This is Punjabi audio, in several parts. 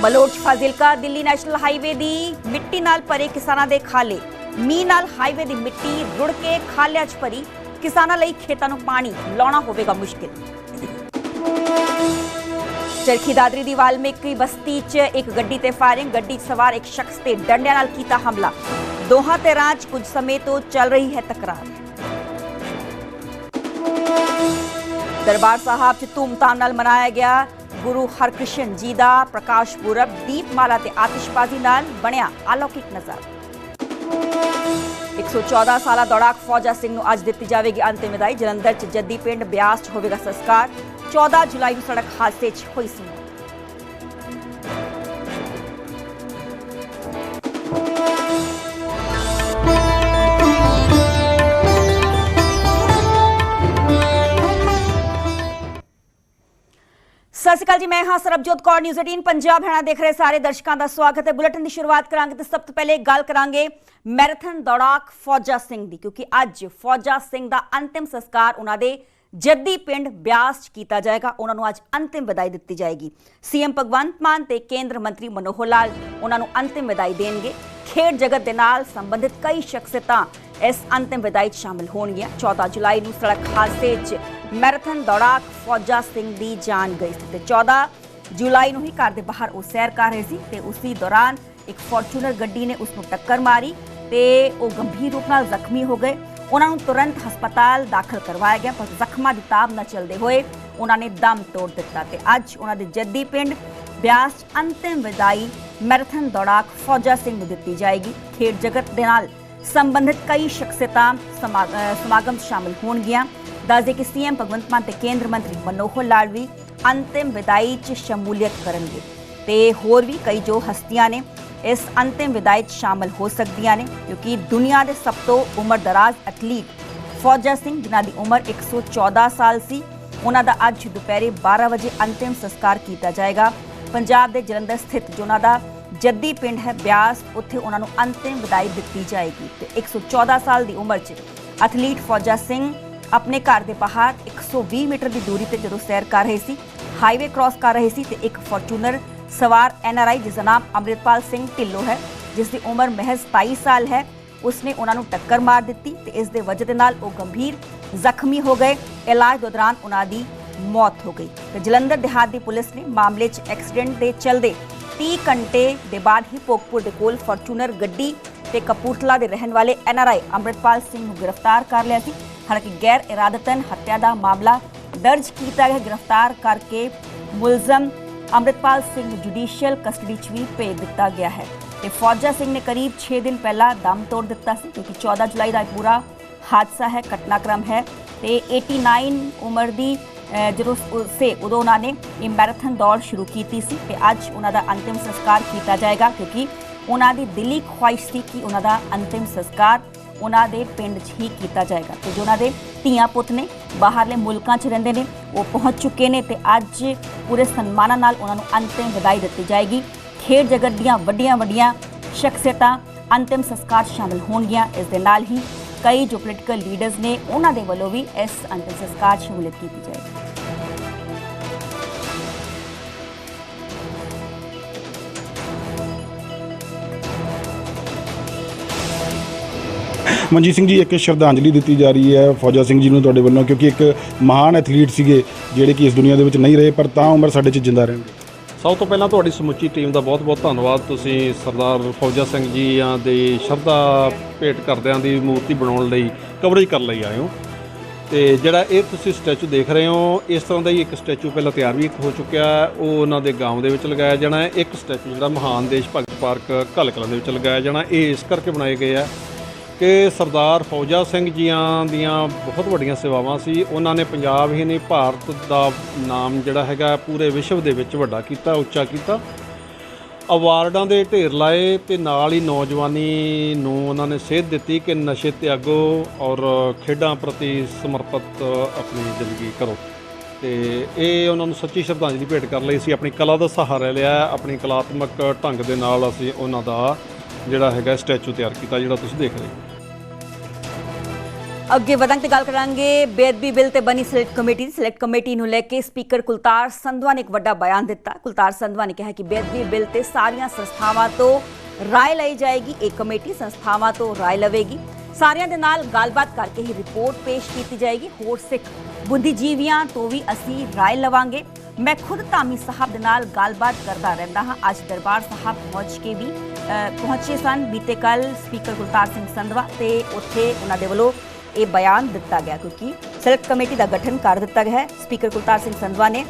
ਬਲੋਚ ਫਾਜ਼ਿਲਕਾ, ਦਿੱਲੀ ਨੈਸ਼ਨਲ ਹਾਈਵੇ ਦੀ ਮਿੱਟੀ ਨਾਲ ਭਰੇ ਕਿਸਾਨਾਂ ਦੇ ਖਾਲੇ। ਮੀਂਹ ਨਾਲ ਹਾਈਵੇ ਦੀ ਮਿੱਟੀ ਰੁੜ ਕੇ ਖਾਲਿਆਂ 'ਚ ਭਰੀ। ਕਿਸਾਨਾਂ ਲਈ ਖੇਤਾਂ ਨੂੰ ਪਾਣੀ ਲਾਉਣਾ ਹੋਵੇਗਾ ਮੁਸ਼ਕਿਲ। ਚਰਖੀ ਦਾਦਰੀ ਦੀ ਵਾਲਮੀਕੀ ਬਸਤੀ 'ਚ ਇੱਕ ਗੱਡੀ ਤੇ ਫਾਇਰਿੰਗ। ਗੱਡੀ 'ਚ ਸਵਾਰ ਇੱਕ ਸ਼ਖਸ ਤੇ ਡੰਡਿਆਂ ਨਾਲ ਕੀਤਾ ਹਮਲਾ। ਦੋਹਾਂ ਧਿਰਾਂ 'ਚ ਕੁਝ ਸਮੇਂ ਤੋਂ ਚੱਲ ਰਹੀ ਹੈ ਤਕਰਾਰ। ਦਰਬਾਰ ਸਾਹਿਬ 'ਚ ਧੂਮਧਾਮ ਨਾਲ ਮਨਾਇਆ ਗਿਆ। ਗੁਰੂ ਹਰਕ੍ਰਿਸ਼ਨ ਜੀ ਦਾ ਪ੍ਰਕਾਸ਼ ਪੁਰਬ ਦੀਪਮਾਲਾ ਤੇ ਆਤਿਸ਼ਬਾਜ਼ੀ ਨਾਲ ਬਣਿਆ ਅਲੌਕਿਕ ਨਜ਼ਾਰਾ। 114 ਸਾਲਾ ਦੌੜਾਕ ਫੌਜਾ ਸਿੰਘ ਨੂੰ ਅੱਜ ਦਿੱਤੀ ਜਾਵੇਗੀ ਅੰਤਿਮ ਵਿਦਾਈ। ਜਲੰਧਰ 'ਚ ਜੱਦੀ ਪਿੰਡ ਬਿਆਸ 'ਚ ਹੋਵੇਗਾ ਸੰਸਕਾਰ। 14 ਜੁਲਾਈ ਨੂੰ ਸੜਕ ਹਾਦਸੇ 'ਚ ਹੋਈ ਸੀ ਅਕਾਲ ਜੀ, ਮੈਂ ਹਾਂ ਸਰਬਜੋਤ ਕੌਰ ਨਿਊਜ਼ 18 ਪੰਜਾਬ ਹਰਿਆਣਾ ਦੇਖ ਰਹੇ ਸਾਰੇ ਦਰਸ਼ਕਾਂ ਦਾ ਸਵਾਗਤ ਹੈ। ਬੁਲੇਟਿਨ ਦੀ ਸ਼ੁਰੂਆਤ ਕਰਾਂਗੇ ਤੇ ਸਭ ਤੋਂ ਪਹਿਲੇ ਗੱਲ ਕਰਾਂਗੇ ਮੈਰਾਥਨ ਦੌੜਾਕ ਫੌਜਾ ਸਿੰਘ ਦੀ, ਕਿਉਂਕਿ ਅੱਜ ਫੌਜਾ ਸਿੰਘ ਦਾ ਅੰਤਿਮ ਸੰਸਕਾਰ ਉਹਨਾਂ ਦੇ ਜੱਦੀ ਪਿੰਡ ਬਿਆਸ 'ਚ ਕੀਤਾ ਜਾਏਗਾ। ਉਹਨਾਂ ਨੂੰ ਅੱਜ ਅੰਤਿਮ ਵਿਦਾਈ ਦਿੱਤੀ ਜਾਏਗੀ। ਸੀਐਮ ਭਗਵੰਤ ਮਾਨ ਤੇ ਕੇਂਦਰ ਮੰਤਰੀ ਮਨੋਹਰ ਲਾਲ ਉਹਨਾਂ ਨੂੰ ਅੰਤਿਮ ਵਿਦਾਈ ਦੇਣਗੇ। ਖੇਡ ਜਗਤ ਦੇ ਨਾਲ ਸੰਬੰਧਿਤ ਕਈ ਸ਼ਖਸੀਅਤਾਂ ਇਸ ਅੰਤਿਮ ਵਿਦਾਈ 'ਚ ਸ਼ਾਮਲ ਹੋਣਗੀਆਂ। 14 ਜੁਲਾਈ ਨੂੰ ਸੜਕ ਹਾਦਸੇ 'ਚ ਮੈਰਾਥਨ ਦੌੜਾਕ ਫੌਜਾ ਸਿੰਘ ਦੀ ਜਾਨ ਗਈ ਸੀ ਤੇ 14 ਜੁਲਾਈ ਨੂੰ ਹੀ ਘਰ ਦੇ ਬਾਹਰ ਉਹ ਸੈਰ ਕਰ ਰਹੇ ਸੀ ਤੇ ਉਸੇ ਦੌਰਾਨ ਇੱਕ ਫੋਰਚੂਨਰ ਗੱਡੀ ਨੇ ਉਸ ਨੂੰ ਟੱਕਰ ਮਾਰੀ ਤੇ ਉਹ ਗੰਭੀਰ ਰੂਪ ਨਾਲ ਜ਼ਖਮੀ ਹੋ ਗਏ। ਉਹਨਾਂ ਨੂੰ ਤੁਰੰਤ ਹਸਪਤਾਲ ਦਾਖਲ ਕਰਵਾਇਆ ਗਿਆ, ਪਰ ਜ਼ਖਮਾਂ ਦੀ ਤਾਬ ਨਾ ਚੱਲਦੇ ਹੋਏ ਉਹਨਾਂ ਨੇ ਦਮ ਤੋੜ ਦਿੱਤਾ ਤੇ ਅੱਜ ਉਹਨਾਂ ਦੇ ਜੱਦੀ ਪਿੰਡ ਬਿਆਸ 'ਚ ਅੰਤਿਮ ਵਿਦਾਈ ਮੈਰਾਥਨ ਦੌੜਾਕ ਫੌਜਾ ਸਿੰਘ ਨੂੰ ਦਿੱਤੀ ਜਾਏਗੀ। ਖੇਡ ਜਗਤ ਦੇ ਨਾਲ ਸੰਬੰਧਿਤ ਕਈ ਸ਼ਖਸੀਅਤਾਂ ਸਮਾ- ਸਮਾਗਮ 'ਚ ਸ਼ਾਮਲ ਹੋਣਗੀਆਂ। ਦੱਸਦੇ ਕਿ ਸੀਐਮ ਭਗਵੰਤ ਮਾਨ ਤੇ ਕੇਂਦਰ ਮੰਤਰੀ ਮਨੋਹਰ ਲਾਲ ਵੀ ਅੰਤਿਮ ਵਿਦਾਈ 'ਚ ਸ਼ਮੂਲੀਅਤ ਕਰਨਗੇ। ਤੇ ਹੋਰ ਵੀ ਕਈ ਜੋ ਹਸਤੀਆਂ ਨੇ, ਇਸ ਅੰਤਿਮ ਵਿਦਾਈ 'ਚ ਸ਼ਾਮਲ ਹੋ ਸਕਦੀਆਂ ਨੇ, ਕਿਉਂਕਿ ਦੁਨੀਆ ਦੇ ਸਭ ਤੋਂ ਉਮਰਦਰਾਜ਼ ਐਥਲੀਟ ਫੌਜਾ ਸਿੰਘ, ਜਿਨ੍ਹਾਂ ਦੀ ਉਮਰ 114 ਸਾਲ ਸੀ, ਉਹਨਾਂ ਦਾ ਅੱਜ ਦੁਪਹਿਰੇ 12 ਵਜੇ ਅੰਤਿਮ ਸੰਸਕਾਰ ਕੀਤਾ ਜਾਏਗਾ। ਪੰਜਾਬ ਦੇ ਜਲੰਧਰ ਸਥਿਤ ਜੋ ਉਹਨਾਂ ਦਾ ਜੱਦੀ ਪਿੰਡ ਹੈ ਬਿਆਸ, ਉੱਥੇ ਉਹਨਾਂ ਨੂੰ ਅੰਤਿਮ ਵਿਦਾਈ ਦਿੱਤੀ ਜਾਏਗੀ ਤੇ 114 ਸਾਲ ਦੀ ਉਮਰ 'ਚ ਐਥਲੀਟ ਫੌਜਾ ਸਿੰਘ ਆਪਣੇ ਘਰ ਦੇ ਬਾਹਰ 120 ਮੀਟਰ ਦੀ ਦੂਰੀ ਤੇ ਜਦੋਂ ਸੈਰ ਕਰ ਰਹੇ ਸੀ, ਹਾਈਵੇ ਕ੍ਰਾਸ ਕਰ ਰਹੇ ਸੀ ਤੇ ਇੱਕ ਫੋਰਚੂਨਰ ਸਵਾਰ ਐਨਆਰਆਈ ਜਿਸ ਦਾ ਨਾਮ ਅੰਮ੍ਰਿਤਪਾਲ ਸਿੰਘ ਢਿੱਲੋਂ ਹੈ, ਜਿਸ ਦੀ ਉਮਰ ਮਹਿਜ਼ 27 ਸਾਲ ਹੈ, ਉਸਨੇ ਉਹਨਾਂ ਨੂੰ ਟੱਕਰ ਮਾਰ ਦਿੱਤੀ ਤੇ ਇਸ ਦੇ ਵਜ੍ਹਾ ਦੇ ਨਾਲ ਉਹ ਗੰਭੀਰ ਜ਼ਖਮੀ ਹੋ ਗਏ। ਇਲਾਜ ਦੇ ਦੌਰਾਨ ਉਹਨਾਂ ਦੀ ਮੌਤ ਹੋ ਗਈ ਤੇ ਜਲੰਧਰ ਦਿਹਾਤ ਦੀ ਪੁਲਿਸ ਨੇ ਮਾਮਲੇ 'ਚ ਐਕਸੀਡੈਂਟ ਦੇ ਚਲਦੇ 30 ਘੰਟੇ ਦੇ ਬਾਅਦ ਹੀ ਭੋਗਪੁਰ ਦੇ ਕੋਲ ਫੋਰਚੂਨਰ ਗੱਡੀ ਤੇ ਕਪੂਰਥਲਾ ਦੇ ਰਹਿਣ ਵਾਲੇ ਐਨਆਰਆਈ ਅੰਮ੍ਰਿਤਪਾਲ ਸਿੰਘ ਨੂੰ ਗ੍ਰਿਫਤਾਰ ਕਰ ਲਿਆ ਸੀ। ਹਾਲਾਂਕਿ ਗੈਰ ਇਰਾਦਤਨ ਹੱਤਿਆ ਦਾ ਮਾਮਲਾ ਦਰਜ ਕੀਤਾ ਗਿਆ। ਗ੍ਰਿਫਤਾਰ ਕਰਕੇ ਮੁਲਜ਼ਮ ਅੰਮ੍ਰਿਤਪਾਲ ਸਿੰਘ ਨੂੰ ਜੁਡੀਸ਼ੀਅਲ ਕਸਟਡੀ 'ਚ ਵੀ ਭੇਜ ਦਿੱਤਾ ਗਿਆ ਹੈ ਤੇ ਫੌਜਾ ਸਿੰਘ ਨੇ ਕਰੀਬ 6 ਦਿਨ ਪਹਿਲਾਂ ਦਮ ਤੋੜ ਦਿੱਤਾ ਸੀ ਕਿਉਂਕਿ 14 ਜੁਲਾਈ ਦਾ ਇਹ ਪੂਰਾ ਹਾਦਸਾ ਹੈ, ਘਟਨਾਕ੍ਰਮ ਹੈ ਤੇ 89 ਉਮਰ ਦੀ ਜਦੋਂ ਸੇ ਉਦੋਂ ਉਹਨਾਂ ਨੇ ਇਹ ਮੈਰਾਥਨ ਦੌੜ ਸ਼ੁਰੂ ਕੀਤੀ ਸੀ ਤੇ ਅੱਜ ਉਹਨਾਂ ਦਾ ਅੰਤਿਮ ਸੰਸਕਾਰ ਕੀਤਾ ਜਾਏਗਾ ਕਿਉਂਕਿ ਉਹਨਾਂ ਦੀ ਦਿੱਲੀ ਖੁਆਇਸ਼ ਸੀ ਕਿ ਉਹਨਾਂ ਦਾ ਅੰਤਿਮ ਸੰਸਕਾਰ ਉਹਨਾਂ ਦੇ ਪਿੰਡ 'ਚ ਹੀ ਕੀਤਾ ਜਾਏਗਾ। ਤੇ ਜੋ ਉਹਨਾਂ ਦੇ ਧੀਆਂ ਪੁੱਤ ਨੇ ਬਾਹਰਲੇ ਮੁਲਕਾਂ 'ਚ ਰਹਿੰਦੇ ਨੇ, ਉਹ ਪਹੁੰਚ ਚੁੱਕੇ ਨੇ ਤੇ ਅੱਜ ਪੂਰੇ ਸਨਮਾਨਾਂ ਨਾਲ ਉਹਨਾਂ ਨੂੰ ਅੰਤਿਮ ਵਿਦਾਈ ਦਿੱਤੀ ਜਾਏਗੀ। ਖੇਡ ਜਗਤ ਦੀਆਂ ਵੱਡੀਆਂ ਵੱਡੀਆਂ ਸ਼ਖਸੀਅਤਾਂ ਅੰਤਿਮ ਸੰਸਕਾਰ 'ਚ ਸ਼ਾਮਲ ਹੋਣਗੀਆਂ। ਇਸ ਦੇ ਨਾਲ ਹੀ ਕਈ ਜੋ ਪੋਲੀਟੀਕਲ ਲੀਡਰਸ ਨੇ, ਉਹਨਾਂ ਦੇ ਵੱਲੋਂ ਵੀ ਇਸ ਅੰਤਿਮ ਸੰਸਕਾਰ 'ਚ ਸ਼ਮੂਲੀਅਤ ਕੀਤੀ ਜਾਏਗੀ। ਮਨਜੀਤ ਸਿੰਘ ਜੀ, ਇੱਕ ਸ਼ਰਧਾਂਜਲੀ ਦਿੱਤੀ ਜਾ ਰਹੀ ਹੈ ਫੌਜਾ ਸਿੰਘ ਜੀ ਨੂੰ ਤੁਹਾਡੇ ਵੱਲੋਂ, ਕਿਉਂਕਿ ਇੱਕ ਮਹਾਨ ਐਥਲੀਟ ਸੀਗੇ ਜਿਹੜੇ ਕਿ ਇਸ ਦੁਨੀਆ ਦੇ ਵਿੱਚ ਨਹੀਂ ਰਹੇ, ਪਰ ਤਾਂ ਉਮਰ ਸਾਡੇ 'ਚ ਜਿੰਦਾ ਰਹਿਣਗੇ। ਸਭ ਤੋਂ ਪਹਿਲਾਂ ਤੁਹਾਡੀ ਸਮੁੱਚੀ ਟੀਮ ਦਾ ਬਹੁਤ-ਬਹੁਤ ਧੰਨਵਾਦ। ਤੁਸੀਂ ਸਰਦਾਰ ਫੌਜਾ ਸਿੰਘ ਜੀਆਂ ਦੇ ਸ਼ਰਧਾ ਭੇਟ ਕਰਦਿਆਂ ਦੀ ਮੂਰਤੀ ਬਣਾਉਣ ਲਈ ਕਵਰੇਜ ਕਰਨ ਲਈ ਆਏ ਹੋ। ਤੇ ਜਿਹੜਾ ਇਹ ਤੁਸੀਂ ਸਟੈਚੂ ਦੇਖ ਰਹੇ ਹੋ, ਇਸ ਤਰ੍ਹਾਂ ਦਾ ਹੀ ਇੱਕ ਸਟੈਚੂ ਪਹਿਲਾਂ ਤਿਆਰ ਵੀ ਹੋ ਚੁੱਕਿਆ ਉਹ ਉਹਨਾਂ ਦੇ ਗਾਂਵ ਦੇ ਵਿੱਚ ਲਗਾਇਆ ਜਾਣਾ ਹੈ। ਇੱਕ ਸਟੈਚੂ ਜਿਹੜਾ ਮਹਾਨ ਦੇਸ਼ ਭਗਤ ਪਾਰਕ ਕਲਕਲਾਂ ਦੇ ਵਿੱਚ ਲਗਾਇਆ ਜਾਣਾ ਇਹ ਇਸ ਕਰਕੇ ਬਣਾਏ ਗਏ ਆ ਕਿ ਸਰਦਾਰ ਫੌਜਾ ਸਿੰਘ ਜੀਆਂ ਦੀਆਂ ਬਹੁਤ ਵੱਡੀਆਂ ਸੇਵਾਵਾਂ ਸੀ। ਉਹਨਾਂ ਨੇ ਪੰਜਾਬ ਹੀ ਨਹੀਂ, ਭਾਰਤ ਦਾ ਨਾਮ ਜਿਹੜਾ ਹੈਗਾ ਪੂਰੇ ਵਿਸ਼ਵ ਦੇ ਵਿੱਚ ਵੱਡਾ ਕੀਤਾ, ਉੱਚਾ ਕੀਤਾ। ਅਵਾਰਡਾਂ ਦੇ ਢੇਰ ਲਾਏ ਤੇ ਨਾਲ ਹੀ ਨੌਜਵਾਨੀ ਨੂੰ ਉਹਨਾਂ ਨੇ ਸੇਧ ਦਿੱਤੀ ਕਿ ਨਸ਼ੇ ਤਿਆਗੋ ਔਰ ਖੇਡਾਂ ਪ੍ਰਤੀ ਸਮਰਪਿਤ ਆਪਣੀ ਜ਼ਿੰਦਗੀ ਕਰੋ। ਤੇ ਇਹ ਉਹਨਾਂ ਨੂੰ ਸੱਚੀ ਸ਼ਰਧਾਂਜਲੀ ਭੇਟ ਕਰਨ ਲਈ ਅਸੀਂ ਆਪਣੀ ਕਲਾ ਦਾ ਸਹਾਰਾ ਲਿਆ, ਆਪਣੀ ਕਲਾਤਮਕ ਢੰਗ ਦੇ ਨਾਲ ਅਸੀਂ ਉਹਨਾਂ ਦਾ ਜਿਹੜਾ ਹੈਗਾ ਸਟੈਚੂ ਤਿਆਰ ਕੀਤਾ, ਜਿਹੜਾ ਤੁਸੀਂ ਦੇਖ ਰਹੇ ਹੋ। ਅੱਗੇ ਵਧਾਂਗੇ ਤੇ ਗੱਲ ਕਰਾਂਗੇ, ਬੇਅਦਬੀ ਬਿੱਲ ਤੇ ਬਣੀ ਸਿਲੈਕਟ ਕਮੇਟੀ ਸਿਲੈਕਟ ਕਮੇਟੀ ਨੂੰ ਲੈ ਕੇ ਸਪੀਕਰ ਕੁਲਤਾਰ ਸੰਧਵਾ ਨੇ ਇੱਕ ਵੱਡਾ ਬਿਆਨ ਦਿੱਤਾ। ਕੁਲਤਾਰ ਸੰਧਵਾ ਨੇ ਕਿਹਾ ਕਿ ਬੇਅਦਬੀ ਬਿੱਲ ਤੇ ਸਾਰੀਆਂ ਸੰਸਥਾਵਾਂ ਤੋਂ ਰਾਏ ਲਈ ਜਾਏਗੀ। ਇਹ ਕਮੇਟੀ ਸੰਸਥਾਵਾਂ ਤੋਂ ਰਾਏ ਲਵੇਗੀ। ਸਾਰਿਆਂ ਦੇ ਨਾਲ ਗੱਲਬਾਤ ਕਰਕੇ ਹੀ ਰਿਪੋਰਟ ਪੇਸ਼ ਕੀਤੀ ਜਾਏਗੀ। ਹੋਰ ਸਿੱਖ ਬੁੱਧੀਜੀਵੀਆਂ ਤੋਂ ਵੀ ਅਸੀਂ ਰਾਏ ਲਵਾਂਗੇ। ਮੈਂ ਖੁਦ ਧਾਮੀ ਸਾਹਿਬ ਦੇ ਨਾਲ ਗੱਲਬਾਤ ਕਰਦਾ ਰਹਿੰਦਾ ਹਾਂ। ਅੱਜ ਦਰਬਾਰ ਸਾਹਿਬ ਪਹੁੰਚ ਕੇ ਵੀ ਪਹੁੰਚੇ ਸਨ। ਬੀਤੇ ਕੱਲ ਸਪੀਕਰ ਕੁਲਤਾਰ ਸਿੰਘ ਸੰਧਵਾ ਤੇ ਉੱਥੇ ਉਹਨਾਂ ਦੇ ਵੱਲੋਂ ਇਹ ਬਿਆਨ ਦਿੱਤਾ ਗਿਆ ਕਿਉਂਕਿ ਸਿਲੈਕਟ ਕਮੇਟੀ ਦਾ ਗਠਨ ਕਰ ਦਿੱਤਾ ਗਿਆ ਹੈ। ਸਪੀਕਰ ਕੁਲਤਾਰ ਸਿੰਘ ਸੰਧਵਾ ਨੇ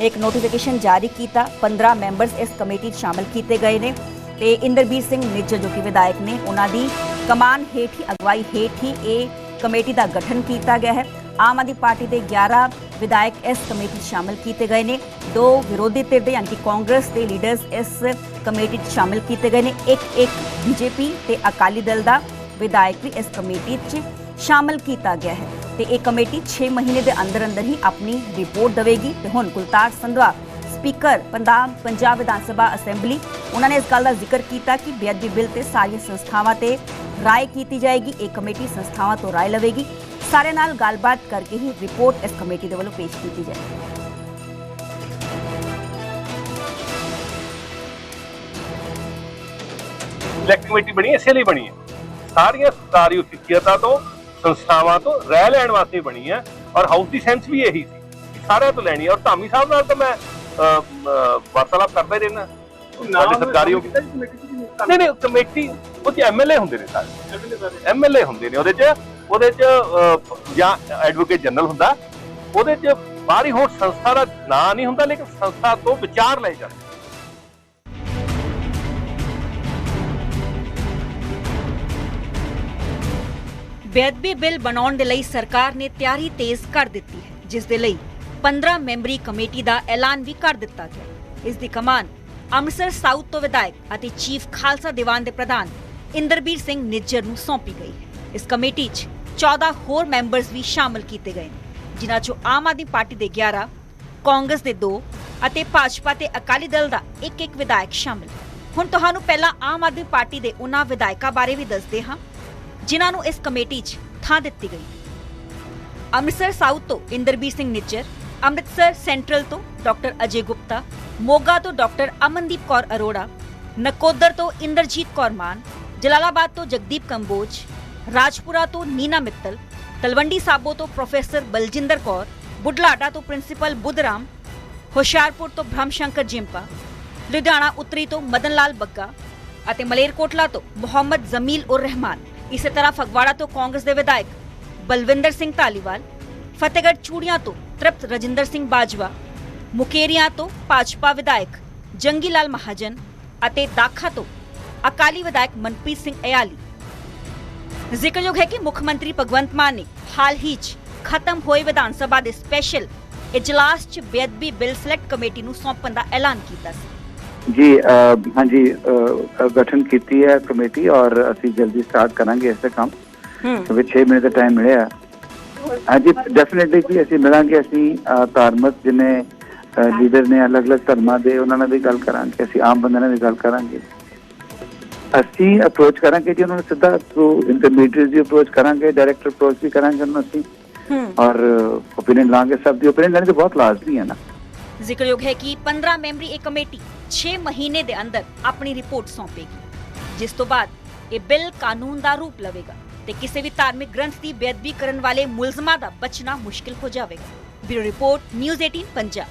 ਇੱਕ ਨੋਟੀਫਿਕੇਸ਼ਨ ਜਾਰੀ ਕੀਤਾ। 15 ਮੈਂਬਰਸ ਇਸ ਕਮੇਟੀ 'ਚ ਸ਼ਾਮਲ ਕੀਤੇ ਗਏ ਨੇ ਤੇ ਇੰਦਰਬੀਰ ਸਿੰਘ ਨਿੱਜਰ ਜੋ ਕਿ ਵਿਧਾਇਕ ਨੇ, ਉਹਨਾਂ ਦੀ ਕਮਾਨ ਹੇਠ ਹੀ ਅਗਵਾਈ ਹੇਠ ਹੀ ਇਹ ਕਮੇਟੀ ਦਾ ਗਠਨ ਕੀਤਾ ਗਿਆ ਹੈ। ਆਮ ਆਦਮੀ ਪਾਰਟੀ ਦੇ 11 ਵਿਧਾਇਕ ਇਸ ਕਮੇਟੀ 'ਚ ਸ਼ਾਮਲ ਕੀਤੇ ਗਏ ਨੇ। ਦੋ ਵਿਰੋਧੀ ਧਿਰ ਦੇ, ਯਾਨੀ ਕਿ ਕਾਂਗਰਸ ਦੇ ਲੀਡਰਸ ਇਸ ਕਮੇਟੀ 'ਚ ਸ਼ਾਮਲ ਕੀਤੇ ਗਏ ਨੇ। ਇੱਕ ਇੱਕ ਬੀਜੇਪੀ ਤੇ ਅਕਾਲੀ ਦਲ ਦਾ ਵਿਧਾਇਕ ਵੀ ਇਸ ਕਮੇਟੀ 'ਚ ਸ਼ਾਮਲ ਕੀਤਾ ਗਿਆ ਹੈ। ਤੇ ਇਹ ਕਮੇਟੀ 6 ਮਹੀਨੇ ਦੇ ਅੰਦਰ ਅੰਦਰ ਹੀ ਆਪਣੀ ਰਿਪੋਰਟ ਦੇਵੇਗੀ। ਤੇ ਹੁਣ ਕੁਲਤਾਰ ਸੰਧਵਾ ਸਪੀਕਰ, ਪੰਜਾਬ ਵਿਧਾਨ ਸਭਾ ਅਸੈਂਬਲੀ। ਉਹਨਾਂ ਨੇ ਇਸ ਗੱਲ ਦਾ ਜ਼ਿਕਰ ਕੀਤਾ ਕਿ ਬੇਅਦਬੀ ਬਿੱਲ ਤੇ ਸਾਰੀਆਂ ਸੰਸਥਾਵਾਂ ਤੇ ਰਾਏ ਕੀਤੀ ਜਾਏਗੀ। ਇਹ ਕਮੇਟੀ ਸੰਸਥਾਵਾਂ ਤੋਂ ਰਾਏ ਲਵੇਗੀ। ਸਾਰੇ ਨਾਲ ਗੱਲਬਾਤ ਕਰਕੇ ਹੀ ਰਿਪੋਰਟ ਇਸ ਕਮੇਟੀ ਦੇ ਵੱਲੋਂ ਪੇਸ਼ ਕੀਤੀ ਜਾਏਗੀ। ਸਿਲੈਕਟ ਕਮੇਟੀ ਬਣੀ ਇਸੇ ਲਈ ਬਣੀ ਹੈ। ਸਾਰੀਆਂ ਸਰਕਾਰੀ ਅਫੀਸੀਅਤਾਂ ਤੋਂ, ਸੰਸਥਾਵਾਂ ਤੋਂ ਰਹਿ ਲੈਣ ਵਾਸਤੇ ਬਣੀ ਹੈ। ਔਰ ਹਾਊਸ ਦੀ ਸੈਂਸ ਵੀ ਇਹੀ ਸੀ ਸਾਰਿਆਂ ਤੋਂ ਲੈਣੀ ਔਰ ਧਾਮੀ ਸਾਹਿਬ ਨਾਲ ਤਾਂ ਮੈਂ ਵਾਰਤਾਲਾਪ ਕਰਦਾ ਹੀ ਰਹਿਣਾ ਸਾਡੇ ਸਰਕਾਰੀ ਨਹੀਂ ਨਹੀਂ ਕਮੇਟੀ ਉਹ ਚ ਐਮਐਲਏ ਹੁੰਦੇ ਨੇ ਸਾਰੇ। ਐਮਐਲਏ ਹੁੰਦੇ ਨੇ ਉਹਦੇ ਚ ਉਹਦੇ ਚ ਜਾਂ ਐਡਵੋਕੇਟ ਜਨਰਲ ਹੁੰਦਾ ਉਹਦੇ ਚ ਬਾਹਰੀ ਹੋਰ ਸੰਸਥਾ ਦਾ ਨਾਂ ਨਹੀਂ ਹੁੰਦਾ ਲੇਕਿਨ ਸੰਸਥਾ ਤੋਂ ਵਿਚਾਰ ਲਏ ਜਾਂਦੇ ਬੇਅਦਬੀ ਬਿੱਲ ਬਣਾਉਣ ਦੇ ਲਈ ਸਰਕਾਰ ਨੇ ਤਿਆਰੀ ਤੇਜ਼ ਕਰ ਦਿੱਤੀ ਹੈ ਜਿਸ ਦੇ ਲਈ 15 ਮੈਂਬਰੀ ਕਮੇਟੀ ਦਾ ਐਲਾਨ ਵੀ ਕਰ ਦਿੱਤਾ ਗਿਆ। ਇਸ ਦੀ ਕਮਾਨ ਅੰਮ੍ਰਿਤਸਰ ਸਾਊਥ ਤੋਂ ਵਿਧਾਇਕ ਅਤੇ ਚੀਫ ਖਾਲਸਾ ਦੀਵਾਨ ਦੇ ਪ੍ਰਧਾਨ ਇੰਦਰਬੀਰ ਸਿੰਘ ਨਿੱਜਰ ਨੂੰ ਸੌਂਪੀ ਗਈ ਹੈ। ਇਸ ਕਮੇਟੀ 'ਚ 14 ਹੋਰ ਮੈਂਬਰਸ ਵੀ ਸ਼ਾਮਲ ਕੀਤੇ ਗਏ ਨੇ, ਜਿਨ੍ਹਾਂ 'ਚੋਂ ਆਮ ਆਦਮੀ ਪਾਰਟੀ ਦੇ 11 ਕਾਂਗਰਸ ਦੇ 2 ਅਤੇ ਭਾਜਪਾ ਤੇ ਅਕਾਲੀ ਦਲ ਦਾ ਇੱਕ ਇੱਕ ਵਿਧਾਇਕ ਸ਼ਾਮਲ ਹੈ। ਹੁਣ ਤੁਹਾਨੂੰ ਪਹਿਲਾਂ ਆਮ ਆਦਮੀ ਪਾਰਟੀ ਦੇ ਉਹਨਾਂ ਵਿਧਾਇਕਾਂ ਬਾਰੇ ਵੀ ਦੱਸਦੇ ਹਾਂ, ਜਿਨ੍ਹਾਂ ਨੂੰ ਇਸ ਕਮੇਟੀ 'ਚ ਥਾਂ ਦਿੱਤੀ ਗਈ ਅੰਮ੍ਰਿਤਸਰ ਸਾਊਥ ਤੋਂ ਇੰਦਰਬੀਰ ਸਿੰਘ ਨਿੱਜਰ ਅੰਮ੍ਰਿਤਸਰ ਸੈਂਟਰਲ ਤੋਂ ਡਾਕਟਰ ਅਜੇ ਗੁਪਤਾ, ਮੋਗਾ ਤੋਂ ਡਾਕਟਰ ਅਮਨਦੀਪ ਕੌਰ ਅਰੋੜਾ, ਨਕੋਦਰ ਤੋਂ ਇੰਦਰਜੀਤ ਕੌਰ ਮਾਨ, ਜਲਾਲਾਬਾਦ ਤੋਂ ਜਗਦੀਪ ਕੰਬੋਜ, ਰਾਜਪੁਰਾ ਤੋਂ ਨੀਨਾ ਮਿੱਤਲ, ਤਲਵੰਡੀ ਸਾਬੋ ਤੋਂ ਪ੍ਰੋਫੈਸਰ ਬਲਜਿੰਦਰ ਕੌਰ, ਬੁਢਲਾਡਾ ਤੋਂ ਪ੍ਰਿੰਸੀਪਲ ਬੁੱਧਰਾਮ, ਹੁਸ਼ਿਆਰਪੁਰ ਤੋਂ ਬ੍ਰਹਮ ਸ਼ੰਕਰ ਜਿੰਪਾ, ਲੁਧਿਆਣਾ ਉੱਤਰੀ ਤੋਂ ਮਦਨ ਲਾਲ ਬੱਗਾ ਅਤੇ ਮਲੇਰਕੋਟਲਾ ਤੋਂ ਮੁਹੰਮਦ ਜ਼ਮੀਲ ਉਰ ਰਹਿਮਾਨ ਇਸੇ ਤਰ੍ਹਾਂ ਫਗਵਾੜਾ ਤੋਂ ਕਾਂਗਰਸ ਦੇ ਵਿਧਾਇਕ ਬਲਵਿੰਦਰ ਸਿੰਘ ਧਾਲੀਵਾਲ ਫਤਿਹਗੜ੍ਹ ਚੂੜੀਆਂ ਤੋਂ ਤ੍ਰਿਪਤ ਰਜਿੰਦਰ ਸਿੰਘ ਬਾਜਵਾ ਮੁਕੇਰੀਆਂ ਤੋਂ ਭਾਜਪਾ ਵਿਧਾਇਕ ਜੰਗੀ ਲਾਲ ਮਹਾਜਨ ਅਤੇ ਦਾਖਾ ਤੋਂ ਅਕਾਲੀ ਵਿਧਾਇਕ ਮਨਪ੍ਰੀਤ ਸਿੰਘ ਅਯਾਲੀ। ਜ਼ਿਕਰਯੋਗ ਹੈ ਕਿ ਮੁੱਖ ਮੰਤਰੀ ਭਗਵੰਤ ਮਾਨ ਨੇ ਹਾਲ ਹੀ 'ਚ ਖਤਮ ਹੋਏ ਵਿਧਾਨ ਸਭਾ ਦੇ ਸਪੈਸ਼ਲ ਇਜਲਾਸ 'ਚ ਬੇਅਦਬੀ ਬਿੱਲ ਸਿਲੈਕਟ ਕਮੇਟੀ ਨੂੰ ਸੌਂਪਣ ਦਾ ਐਲਾਨ ਕੀਤਾ ਸੀ। ਜੀ ਹਾਂਜੀ ਗਠਨ ਕੀਤੀ ਹੈ ਕਮੇਟੀ ਔਰ ਅਸੀਂ ਜਲਦੀ ਸਟਾਰਟ ਕਰਾਂਗੇ ਇਸ ਕੰਮ। ਹੂੰ। ਕਿਉਂਕਿ 6 ਮਹੀਨੇ ਦਾ ਟਾਈਮ ਮਿਲਿਆ। ਹਾਂਜੀ ਡੈਫੀਨਿਟਲੀ ਜੀ ਅਸੀਂ ਮਿਲਾਂਗੇ ਅਸੀਂ ਧਾਰਮਿਕ ਜਿੰਨੇ ਲੀਡਰ ਨੇ ਅਲੱਗ-ਅਲੱਗ ਧਰਮਾਂ ਦੇ ਉਹਨਾਂ ਨਾਲ ਵੀ ਗੱਲ ਕਰਾਂਗੇ ਅਸੀਂ ਆਮ ਬੰਦਿਆਂ ਨਾਲ ਵੀ ਗੱਲ ਕਰਾਂਗੇ। ਅਸੀਂ ਅਪਰੋਚ ਕਰਾਂਗੇ ਜੀ ਉਹਨਾਂ ਨੂੰ ਸਿੱਧਾ ਥਰੂ ਇੰਟਰਮੀਡੀਏਟ ਦੀ ਅਪਰੋਚ ਕਰਾਂਗੇ ਡਾਇਰੈਕਟ ਅਪਰੋਚ ਵੀ ਕਰਾਂਗੇ ਉਹਨਾਂ ਅਸੀਂ। ਔਰ ਓਪੀਨੀਅਨ ਲਾਂਗੇ ਸਭ ਦੀ ਓਪੀਨੀਅਨ ਲੈਣੀ ਤਾਂ ਬਹੁਤ ਲਾਜ਼ਮੀ ਹੈ ਨਾ। ਜ਼ਿਕਰਯੋਗ ਹੈ ਕਿ 15 ਮੈਂਬਰੀ ਇਹ ਕਮੇਟੀ 6 ਮਹੀਨੇ ਦੇ ਅੰਦਰ ਆਪਣੀ ਰਿਪੋਰਟ ਸੌਂਪੇਗੀ ਜਿਸ ਤੋਂ ਬਾਅਦ ਇਹ ਬਿੱਲ ਕਾਨੂੰਨ ਦਾ ਰੂਪ ਲਵੇਗਾ। ਤੇ ਕਿਸੇ ਵੀ ਧਾਰਮਿਕ ਗ੍ਰੰਥ ਦੀ ਬੇਅਦਬੀ ਕਰਨ ਵਾਲੇ ਮੁਲਜ਼ਮਾਂ ਦਾ ਬਚਣਾ ਮੁਸ਼ਕਿਲ ਹੋ ਜਾਵੇਗਾ। Bureau report, news 18 Punjab.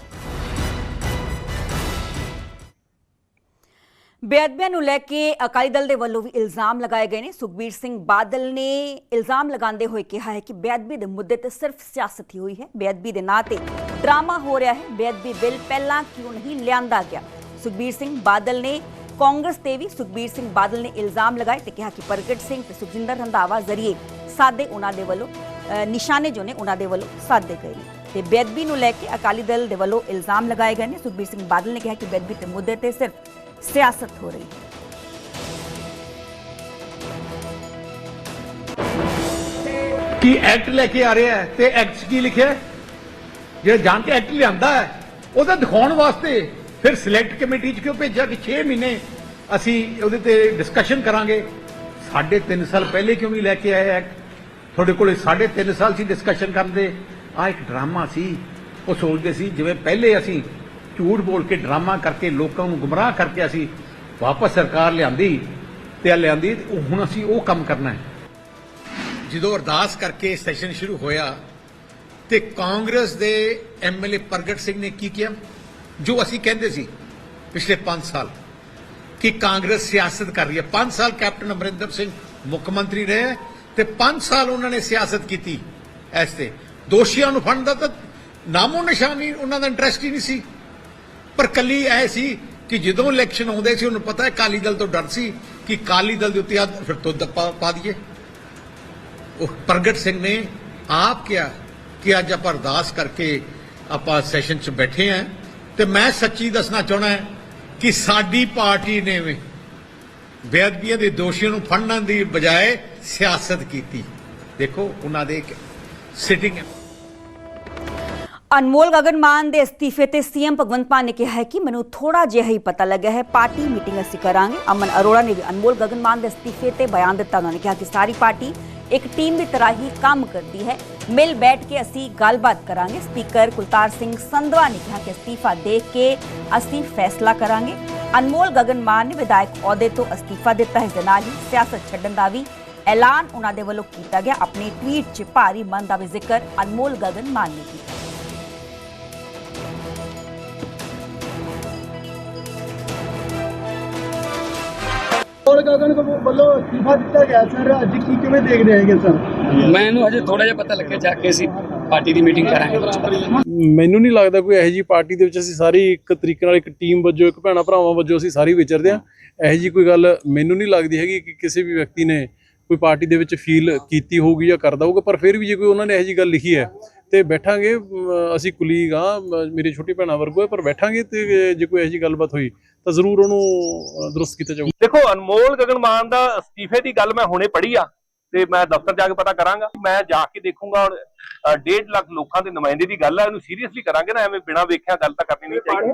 ਬੇਅਦਬੀਆਂ ਨੂੰ ਲੈ ਕੇ ਅਕਾਲੀ ਦਲ ਦੇ ਵੱਲੋਂ ਵੀ ਇਲਜ਼ਾਮ ਲਗਾਏ ਗਏ ਨੇ। ਸੁਖਬੀਰ ਸਿੰਘ ਬਾਦਲ ਨੇ ਇਲਜ਼ਾਮ ਲਗਾਉਂਦੇ ਹੋਏ ਕਿਹਾ ਹੈ ਕਿ ਬੇਅਦਬੀ ਦੇ ਮੁੱਦੇ ਤੇ ਸਿਰਫ ਸਿਆਸਤ ਹੀ ਹੋਈ ਹੈ। ਬੇਅਦਬੀ ਦੇ ਨਾਂ ਤੇ ਡਰਾਮਾ ਹੋ ਰਿਹਾ ਹੈ। ਬੇਅਦਬੀ ਬਿੱਲ ਪਹਿਲਾਂ ਕਿਉਂ ਨਹੀਂ ਲਿਆਂਦਾ ਗਿਆ? ਸੁਖਬੀਰ ਸਿੰਘ ਬਾਦਲ ਨੇ ਕਾਂਗਰਸ ਤੇ ਵੀ ਸੁਖਬੀਰ ਸਿੰਘ ਬਾਦਲ ਨੇ ਇਲਜ਼ਾਮ ਲਗਾਏ ਤੇ ਕਿਹਾ ਕਿ ਪ੍ਰਗਟ ਸਿੰਘ ਤੇ ਸੁਖਜਿੰਦਰ ਰੰਧਾਵਾ ਜ਼ਰੀਏ ਸਾਦੇ ਉਹਨਾਂ ਦੇ ਵੱਲੋਂ ਨਿਸ਼ਾਨੇ ਜੋ ਨੇ ਉਹਨਾਂ ਦੇ ਵੱਲੋਂ ਸਾਦੇ ਗਏ ਨੇ। ਤੇ ਬੇਅਦਬੀ ਨੂੰ ਲੈ ਕੇ ਅਕਾਲੀ ਦਲ ਦੇ ਵੱਲੋਂ ਇਲਜ਼ਾਮ ਲਗਾਏ ਗਏ ਨੇ। ਸੁਖਬੀਰ ਸਿੰਘ ਬਾਦਲ ਨੇ ਕਿਹਾ ਕਿ ਬੇਅਦਬੀ ਦੇ ਮੁੱਦੇ ਤੇ ਸਿਰਫ ਸਿਆਸਤ ਹੋ ਰਹੀ ਹੈ। ਕੀ ਐਕਟ ਲੈ ਕੇ ਆ ਰਿਹਾ ਹੈ ਤੇ ਐਕਟ ਕੀ ਲਿਖਿਆ ਜਿਹੜਾ ਜਾਣ ਕੇ ਐਕਟ ਲਿਆਂਦਾ ਹੈ, ਉਹਦਾ ਦਿਖਾਉਣ ਵਾਸਤੇ ਫਿਰ ਸਿਲੈਕਟ ਕਮੇਟੀ 'ਚ ਕਿਉਂ ਭੇਜਿਆ ਕਿ 6 ਮਹੀਨੇ ਅਸੀਂ ਉਹਦੇ ਤੇ ਡਿਸਕਸ਼ਨ ਕਰਾਂਗੇ? ਸਾਢੇ ਤਿੰਨ ਸਾਲ ਪਹਿਲੇ ਕਿਉਂ ਨਹੀਂ ਲੈ ਕੇ ਆਏ ਐਕਟ ਤੁਹਾਡੇ ਕੋਲੇ 3.5 ਸਾਲ ਸੀ ਡਿਸਕਸ਼ਨ ਕਰਨ ਦੇ। ਆ ਇੱਕ ਡਰਾਮਾ ਸੀ। ਉਹ ਸੋਚਦੇ ਸੀ, ਜਿਵੇਂ ਪਹਿਲੇ ਅਸੀਂ ਝੂਠ ਬੋਲ ਕੇ ਡਰਾਮਾ ਕਰਕੇ ਲੋਕਾਂ ਨੂੰ ਗੁੰਮਰਾਹ ਕਰਕੇ ਅਸੀਂ ਵਾਪਸ ਸਰਕਾਰ ਲਿਆਂਦੀ ਤੇ ਲਿਆਂਦੀ ਹੁਣ ਅਸੀਂ ਉਹ ਕੰਮ ਕਰਨਾ ਹੈ। ਜਦੋਂ ਅਰਦਾਸ ਕਰਕੇ ਸੈਸ਼ਨ ਸ਼ੁਰੂ ਹੋਇਆ ਤੇ ਕਾਂਗਰਸ ਦੇ ਐਮਐਲਏ ਪ੍ਰਗਟ ਸਿੰਘ ਨੇ ਕੀ ਕੀਤਾ ਜੋ ਅਸੀਂ ਕਹਿੰਦੇ ਸੀ ਪਿਛਲੇ 5 ਸਾਲ, ਕਿ ਕਾਂਗਰਸ ਸਿਆਸਤ ਕਰ ਰਹੀ ਹੈ। 5 ਸਾਲ ਕੈਪਟਨ ਅਮਰਿੰਦਰ ਸਿੰਘ ਮੁੱਖ ਮੰਤਰੀ ਰਹੇ ਤੇ 5 ਸਾਲ ਉਹਨਾਂ ਨੇ ਸਿਆਸਤ ਕੀਤੀ ਇਸ ਤੇ। ਦੋਸ਼ੀਆਂ ਨੂੰ ਫੜਨ ਦਾ ਤਾਂ ਨਾਮੋ ਨਿਸ਼ਾਨ ਹੀ ਉਹਨਾਂ ਦਾ ਇੰਟਰਸਟ ਹੀ ਨਹੀਂ ਸੀ। ਪਰ ਕੱਲੀ ਐ ਸੀ ਕਿ ਜਦੋਂ ਇਲੈਕਸ਼ਨ ਆਉਂਦੇ ਸੀ, ਉਹਨੂੰ ਪਤਾ ਹੈ ਕਾਲੀ ਦਲ ਤੋਂ ਡਰ ਸੀ ਕਿ ਕਾਲੀ ਦਲ ਦੇ ਉੱਤੇ ਆ ਫਿਰ ਤੋਂ ਦੱਪਾ ਪਾ ਦਈਏ। ਉਹ ਪ੍ਰਗਟ ਸਿੰਘ ਨੇ ਆਪ ਕਿਹਾ ਕਿ ਅੱਜ ਆਪਾਂ ਅਰਦਾਸ ਕਰਕੇ ਆਪਾਂ ਸੈਸ਼ਨ 'ਚ ਬੈਠੇ ਆਂ ਤੇ ਮੈਂ ਸੱਚੀ ਦੱਸਣਾ ਚਾਹਣਾ ਕਿ ਸਾਡੀ ਪਾਰਟੀ ਨੇ ਵੀ ਬੇਅਦਬੀਆਂ ਦੇ ਦੋਸ਼ੀਆਂ ਨੂੰ ਫੜਨ ਦੀ ਬਜਾਏ ਸਿਆਸਤ ਕੀਤੀ। ਦੇਖੋ, ਉਹਨਾਂ ਦੇ ਸਿਟਿੰਗ ਅਨਮੋਲ ਗਗਨ ਮਾਨ ਦੇ ਅਸਤੀਫੇ ਤੇ ਸੀਐਮ ਭਗਵੰਤ ਮਾਨ ਨੇ ਕਿਹਾ ਹੈ ਕਿ ਮੈਨੂੰ ਥੋੜਾ ਜਿਹਾ ਹੀ ਪਤਾ ਲੱਗਿਆ ਹੈ। ਪਾਰਟੀ ਮੀਟਿੰਗ ਅਸੀਂ ਕਰਾਂਗੇ। ਅਮਨ ਅਰੋੜਾ ਨੇ ਵੀ ਅਨਮੋਲ ਗਗਨ ਮਾਨ ਦੇ ਅਸਤੀਫੇ ਤੇ ਬਿਆਨ ਦਿੱਤਾ। ਉਹਨਾਂ ਨੇ ਕਿਹਾ ਕਿ ਸਾਰੀ ਪਾਰਟੀ ਇੱਕ ਟੀਮ ਦੀ ਤਰ੍ਹਾਂ ਹੀ ਕੰਮ ਕਰਦੀ ਹੈ ਮਿਲ ਬੈਠ ਕੇ ਅਸੀਂ ਗੱਲਬਾਤ ਕਰਾਂਗੇ ਸਪੀਕਰ ਕੁਲਤਾਰ ਸਿੰਘ ਸੰਧਵਾ ਨੇ ਕਿਹਾ ਕਿ ਅਸਤੀਫਾ ਦੇ ਕੇ ਅਸੀਂ ਫੈਸਲਾ ਕਰਾਂਗੇ ਅਨਮੋਲ ਗਗਨ ਮਾਨ ਨੇ ਵਿਧਾਇਕ ਅਹੁਦੇ ਤੋਂ ਅਸਤੀਫਾ ਦਿੱਤਾ ਹੈ ਇਸ ਦੇ ਨਾਲ ਹੀ ਸਿਆਸਤ ਛੱਡਣ ਦਾ ਵੀ ਐਲਾਨ ਉਹਨਾਂ ਦੇ ਵੱਲੋਂ ਕੀਤਾ ਗਿਆ ਆਪਣੇ ਟਵੀਟ 'ਚ ਭਾਰੀ ਮਨ ਦਾ ਵੀ ਜ਼ਿਕਰ ਅਨਮੋਲ ਗਗਨ ਮਾਨ ਨੇ ਕੀਤਾ ਔਰ ਗਗਨ ਵੱਲੋਂ ਅਸਤੀਫਾ ਦਿੱਤਾ ਗਿਆ ਸਰ ਅੱਜ ਕੀ ਕਿਵੇਂ ਦੇਖਦੇ ਹੈਗੇ ਸਰ? ਮੈਨੂੰ ਹਜੇ ਥੋੜਾ ਜਿਹਾ ਪਤਾ ਲੱਗਿਆ ਜਾ ਕੇ ਅਸੀਂ ਪਾਰਟੀ ਦੀ ਮੀਟਿੰਗ ਕਰਾਂਗੇ। ਕੁਛ ਪਤਾ ਮੈਨੂੰ ਨਹੀਂ ਲੱਗਦਾ ਕੋਈ ਇਹੋ ਜੀ ਪਾਰਟੀ ਦੇ ਵਿੱਚ ਅਸੀਂ ਸਾਰੀ ਇੱਕ ਤਰੀਕੇ ਨਾਲ ਇੱਕ ਟੀਮ ਵਜੋਂ ਇੱਕ ਭੈਣਾ ਭਰਾਵਾਂ ਵਜੋਂ ਅਸੀਂ ਸਾਰੀ ਵਿਚਰਦੇ ਆ ਇਹੋ ਜੀ ਕੋਈ ਗੱਲ ਮੈਨੂੰ ਨਹੀਂ ਲੱਗਦੀ ਹੈਗੀ ਕਿ ਕਿਸੇ ਵੀ ਵਿਅਕਤੀ ਨੇ ਕੋਈ ਪਾਰਟੀ ਦੇ ਵਿੱਚ ਫੀਲ ਕੀਤੀ ਹੋਊਗੀ ਜਾਂ ਕਰਦਾ ਹੋਊਗਾ ਪਰ ਫਿਰ ਵੀ ਜੇ ਕੋਈ ਉਹਨਾਂ ਨੇ ਇਹੋ ਜੀ ਗੱਲ ਲਿਖੀ ਹੈ ਤੇ ਬੈਠਾਂਗੇ ਅਸੀਂ ਕੁਲੀਗ ਆ ਮੇਰੀ ਛੋਟੀ ਭੈਣਾ ਵਰਗੋ ਹੈ ਪਰ ਬੈਠਾਂਗੇ ਤੇ ਜੇ ਕੋਈ ਇਹੋ ਜੀ ਗੱਲਬਾਤ ਹੋਈ ਤਾਂ ਜ਼ਰੂਰ ਉਹਨੂੰ ਦਰੁਸਤ ਕੀਤਾ ਜਾਊਗਾ ਦੇਖੋ ਅਨਮੋਲ ਗਗਨ ਮਾਨ ਦਾ ਅਸਤੀਫੇ ਦੀ ਗੱਲ ਮੈਂ ਹੁਣੇ ਪੜ੍ਹੀ ਆ ਤੇ ਮੈਂ ਦਫ਼ਤਰ ਜਾ ਕੇ ਪਤਾ ਕਰਾਂਗਾ। ਮੈਂ ਜਾ ਕੇ ਦੇਖੂੰਗਾ ਔਰ 1.5 ਲੱਖ ਲੋਕਾਂ ਦੇ ਨੁਮਾਇੰਦੇ ਦੀ ਗੱਲ ਹੈ ਇਹਨੂੰ ਸੀਰੀਅਸਲੀ ਕਰਾਂਗੇ ਨਾ ਐਵੇਂ ਬਿਨਾਂ ਵੇਖਿਆ ਗੱਲ ਤਾਂ ਕਰਨੀ ਨਹੀਂ ਚਾਹੀਦੀ।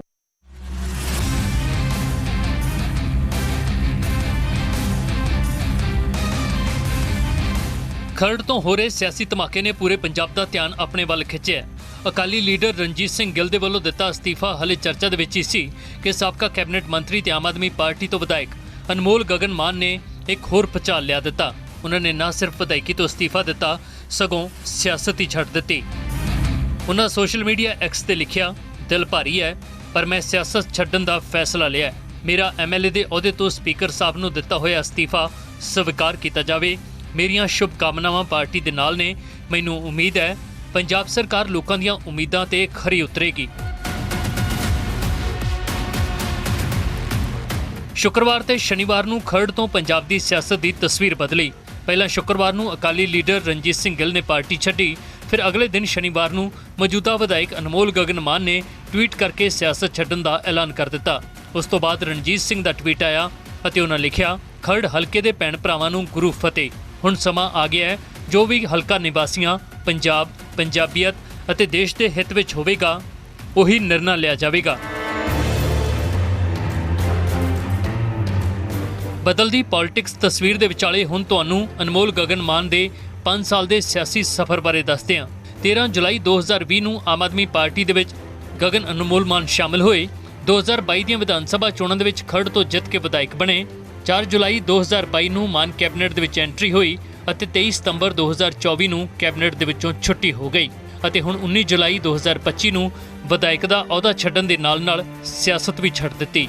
ਖਰੜ ਤੋਂ ਹੋ ਰਹੇ ਸਿਆਸੀ ਧਮਾਕੇ ਨੇ ਪੂਰੇ ਪੰਜਾਬ ਦਾ ਧਿਆਨ ਆਪਣੇ ਵੱਲ ਖਿੱਚਿਆ। ਅਕਾਲੀ ਲੀਡਰ ਰਣਜੀਤ ਸਿੰਘ ਗਿੱਲ ਦੇ ਵੱਲੋਂ ਦਿੱਤਾ ਅਸਤੀਫਾ ਹਲੇ ਚਰਚਾ ਦੇ ਵਿੱਚ ਹੀ ਸੀ ਕਿ ਸਾਬਕਾ ਕੈਬਨਿਟ ਮੰਤਰੀ ਤੇ ਆਮ ਆਦਮੀ ਪਾਰਟੀ ਤੋਂ ਵਿਧਾਇਕ ਅਨਮੋਲ ਗਗਨ ਮਾਨ ਨੇ ਇੱਕ ਹੋਰ ਪਚਾਲ ਲਿਆ ਦਿੱਤਾ। ਉਹਨਾਂ ਨੇ ਨਾ ਸਿਰਫ ਵਿਧਾਇਕੀ ਤੋਂ ਅਸਤੀਫਾ ਦਿੱਤਾ, ਸਗੋਂ ਸਿਆਸਤ ਹੀ ਛੱਡ ਦਿੱਤੀ। ਉਹਨਾਂ ਸੋਸ਼ਲ ਮੀਡੀਆ ਐਕਸ ਤੇ ਲਿਖਿਆ, ਦਿਲ ਭਾਰੀ ਹੈ, ਪਰ ਮੈਂ ਸਿਆਸਤ ਛੱਡਣ ਦਾ ਫੈਸਲਾ ਲਿਆ ਹੈ। ਮੇਰਾ ਐਮਐਲਏ ਦੇ ਅਹੁਦੇ ਤੋਂ ਸਪੀਕਰ ਸਾਹਿਬ ਨੂੰ ਦਿੱਤਾ ਹੋਇਆ ਅਸਤੀਫਾ ਸਵੀਕਾਰ ਕੀਤਾ ਜਾਵੇ। ਮੇਰੀਆਂ ਸ਼ੁਭ ਕਾਮਨਾਵਾਂ ਪਾਰਟੀ ਦੇ ਨਾਲ ਨੇ। ਮੈਨੂੰ ਉਮੀਦ ਹੈ ਪੰਜਾਬ ਸਰਕਾਰ ਲੋਕਾਂ ਦੀਆਂ ਉਮੀਦਾਂ ਤੇ ਖਰੀ ਉਤਰੇਗੀ। ਸ਼ੁੱਕਰਵਾਰ ਤੇ ਸ਼ਨੀਵਾਰ ਨੂੰ ਖਰੜ ਤੋਂ ਪੰਜਾਬ ਦੀ ਸਿਆਸਤ ਦੀ ਤਸਵੀਰ ਬਦਲੀ। ਪਹਿਲਾਂ ਸ਼ੁੱਕਰਵਾਰ ਨੂੰ ਅਕਾਲੀ ਲੀਡਰ ਰਣਜੀਤ ਸਿੰਘ ਗਿੱਲ ਨੇ ਪਾਰਟੀ ਛੱਡੀ, ਫਿਰ ਅਗਲੇ ਦਿਨ ਸ਼ਨੀਵਾਰ ਨੂੰ ਮੌਜੂਦਾ ਵਿਧਾਇਕ ਅਨਮੋਲ ਗਗਨ ਮਾਨ ਨੇ ਟਵੀਟ ਕਰਕੇ ਸਿਆਸਤ ਛੱਡਣ ਦਾ ਐਲਾਨ ਕਰ ਦਿੱਤਾ। ਉਸ ਤੋਂ ਬਾਅਦ ਰਣਜੀਤ ਸਿੰਘ ਦਾ ਟਵੀਟ ਆਇਆ ਅਤੇ ਉਹਨਾਂ ਲਿਖਿਆ, ਖਰੜ ਹਲਕੇ ਦੇ ਭੈਣ ਭਰਾਵਾਂ ਨੂੰ ਗੁਰੂ ਫਤਿਹ। ਹੁਣ ਸਮਾਂ ਆ ਗਿਆ ਹੈ, ਜੋ ਵੀ ਹਲਕਾ ਨਿਵਾਸੀਆਂ, ਪੰਜਾਬ ਪੰਜਾਬੀਅਤ ਅਤੇ ਦੇਸ਼ ਦੇ ਹਿੱਤ ਵਿੱਚ ਹੋਵੇਗਾ, ਉਹੀ ਨਿਰਣਾ ਲਿਆ ਜਾਵੇਗਾ। ਬਦਲਦੀ ਪੋਲਿਟਿਕਸ ਤਸਵੀਰ ਦੇ ਵਿਚਾਲੇ ਹੁਣ ਤੁਹਾਨੂੰ ਅਨਮੋਲ ਗਗਨ ਦੇ 5 ਸਾਲ ਦੇ ਸਿਆਸੀ ਸਫ਼ਰ ਬਾਰੇ ਦੱਸਦੇ ਹਾਂ। 13 ਜੁਲਾਈ 2020 ਨੂੰ ਆਮ ਆਦਮੀ ਪਾਰਟੀ ਦੇ ਵਿੱਚ ਗਗਨ ਅਨਮੋਲ ਮਾਨ ਸ਼ਾਮਲ ਹੋਏ। 2022 ਦੀਆਂ ਵਿਧਾਨ ਸਭਾ ਚੋਣਾਂ ਦੇ ਵਿੱਚ ਖੜ ਤੋਂ ਜਿੱਤ ਕੇ ਵਿਧਾਇਕ ਬਣੇ। 4 ਜੁਲਾਈ 2022 ਨੂੰ ਮਾਨ ਕੈਬਨਿਟ ਦੇ ਵਿੱਚ ਐਂਟਰੀ ਹੋਈ। ਅਤੇ 23 ਸਤੰਬਰ 2024 ਨੂੰ ਕੈਬਨਿਟ ਦੇ ਵਿੱਚੋਂ ਛੁੱਟੀ ਹੋ ਗਈ ਅਤੇ ਹੁਣ 19 ਜੁਲਾਈ 2025 ਨੂੰ ਵਿਧਾਇਕ ਦਾ ਅਹੁਦਾ ਛੱਡਣ ਦੇ ਨਾਲ-ਨਾਲ ਸਿਆਸਤ ਵੀ ਛੱਡ ਦਿੱਤੀ।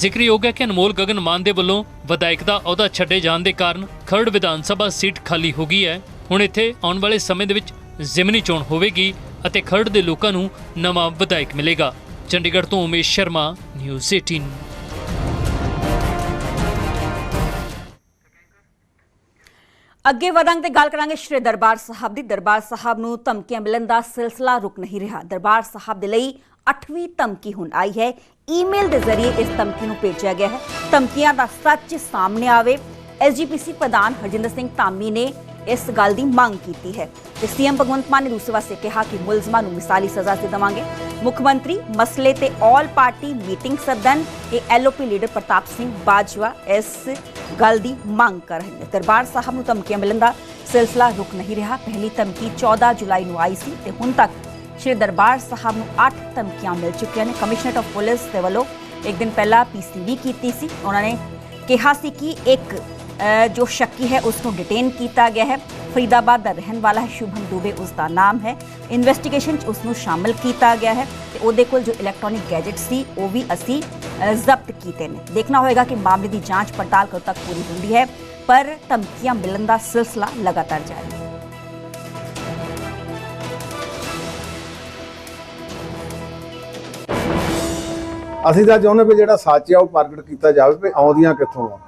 ਜ਼ਿਕਰਯੋਗ ਹੈ ਕਿ ਅਨਮੋਲ ਗਗਨ ਮਾਨ ਦੇ ਵੱਲੋਂ ਵਿਧਾਇਕ ਦਾ ਅਹੁਦਾ ਛੱਡੇ ਜਾਣ ਦੇ ਕਾਰਨ ਖਰੜ ਵਿਧਾਨ ਸਭਾ ਸੀਟ ਖਾਲੀ ਹੋ ਗਈ ਹੈ। ਹੁਣ ਇੱਥੇ ਆਉਣ ਵਾਲੇ ਸਮੇਂ ਦੇ ਵਿੱਚ ਜ਼ਿਮਨੀ ਚੋਣ ਹੋਵੇਗੀ ਅਤੇ ਖਰੜ ਦੇ ਲੋਕਾਂ ਨੂੰ ਨਵਾਂ ਵਿਧਾਇਕ ਮਿਲੇਗਾ। ਚੰਡੀਗੜ੍ਹ ਤੋਂ ਉਮੇਸ਼ ਸ਼ਰਮਾ, ਨਿਊਜ਼ 18 ਅੱਗੇ ਵਧਾਂਗੇ ਤੇ ਗੱਲ ਕਰਾਂਗੇ ਸ਼੍ਰੀ ਦਰਬਾਰ ਸਾਹਿਬ ਦੀ। ਦਰਬਾਰ ਸਾਹਿਬ ਨੂੰ ਧਮਕੀਆਂ ਮਿਲਣ ਦਾ ਸਿਲਸਿਲਾ ਰੁਕ ਨਹੀਂ ਰਿਹਾ। ਦਰਬਾਰ ਸਾਹਿਬ ਦੇ ਲਈ 8ਵੀਂ ਧਮਕੀ ਹੁਣ ਆਈ ਹੈ। ਈਮੇਲ ਦੇ ਜ਼ਰੀਏ ਇਸ ਧਮਕੀ ਨੂੰ ਭੇਜਿਆ ਗਿਆ ਹੈ। ਧਮਕੀਆਂ ਦਾ ਸੱਚ ਸਾਹਮਣੇ ਆਵੇ। ਐਸਜੀਪੀਸੀ ਪ੍ਰਧਾਨ ਹਰਜਿੰਦਰ ਸਿੰਘ ਧਾਮੀ ਨੇ ਇਸ ਗੱਲ ਦੀ ਮੰਗ ਕੀਤੀ ਹੈ। ਤੇ ਸੀਐਮ ਭਗਵੰਤ ਮਾਨ ਨੇ ਦੂਸਰੇ ਪਾਸੇ ਕਿਹਾ ਕਿ ਮੁਲਜ਼ਮਾਂ ਨੂੰ ਮਿਸਾਲੀ ਸਜ਼ਾ ਦੇ ਦੇਵਾਂਗੇ। ਮੁੱਖ ਮੰਤਰੀ ਮਸਲੇ ਤੇ ਆਲ ਪਾਰਟੀ ਮੀਟਿੰਗ ਸੱਦਣ ਇਹ ਐਲਓਪੀ ਲੀਡਰ ਪ੍ਰਤਾਪ ਸਿੰਘ ਬਾਜਵਾ ਇਸ ਗੱਲ ਦੀ ਮੰਗ ਕਰ ਰਹੇ ਨੇ। ਦਰਬਾਰ ਸਾਹਿਬ ਨੂੰ ਧਮਕੀਆਂ ਮਿਲਣ ਦਾ ਸਿਲਸਿਲਾ ਰੁਕ ਨਹੀਂ ਰਿਹਾ। ਪਹਿਲੀ ਧਮਕੀ 14 ਜੁਲਾਈ ਨੂੰ ਆਈ ਸੀ ਤੇ ਹੁਣ ਤੱਕ ਸ਼੍ਰੀ ਦਰਬਾਰ ਸਾਹਿਬ ਨੂੰ 8 ਧਮਕੀਆਂ ਮਿਲ ਚੁੱਕੀਆਂ ਨੇ। ਕਮਿਸ਼ਨਰ ਆਫ ਪੁਲਿਸ ਦੇ ਵੱਲੋਂ ਇੱਕ ਦਿਨ ਪਹਿਲਾਂ ਪੀਸੀਬੀ ਕੀਤੀ ਸੀ। ਉਹਨਾਂ ਨੇ ਕਿਹਾ ਸੀ ਕਿ ਇੱਕ ਜੋ ਸ਼ੱਕੀ ਹੈ ਉਸ ਨੂੰ ਡਿਟੇਨ ਕੀਤਾ ਗਿਆ ਹੈ ਫਰੀਦਾਬਾਦ ਦਾ ਰਹਿਣ ਵਾਲਾ ਹੈ ਸ਼ੁਭਮ ਦੁਬੇ ਉਸ ਦਾ ਨਾਮ ਹੈ ਇਨਵੈਸਟੀਗੇਸ਼ਨ 'ਚ ਉਸ ਨੂੰ ਸ਼ਾਮਲ ਕੀਤਾ ਗਿਆ ਹੈ ਤੇ ਉਹਦੇ ਕੋਲ ਜੋ ਇਲੈਕਟ੍ਰੋਨਿਕ ਗੈਜਟ ਸੀ ਉਹ ਵੀ ਅਸੀਂ ਜ਼ਬਤ ਕੀਤੇ ਨੇ ਦੇਖਣਾ ਹੋਏਗਾ ਕਿ ਮਾਮਲੇ ਦੀ ਜਾਂਚ ਪੜਤਾਲ ਕਦੋਂ ਤੱਕ ਪੂਰੀ ਹੁੰਦੀ ਹੈ ਪਰ ਧਮਕੀਆਂ ਮਿਲਣ ਦਾ ਸਿਲਸਿਲਾ ਲਗਾਤਾਰ ਜਾਰੀ ਹੈ ਅਸੀਂ ਤਾਂ ਚਾਹੁੰਦੇ ਵੀ ਜਿਹੜਾ ਸੱਚ ਆ ਉਹ ਪ੍ਰਗਟ ਕੀਤਾ ਜਾਵੇ ਵੀ ਆਉਂਦੀਆਂ ਕਿੱਥੋਂ ਆ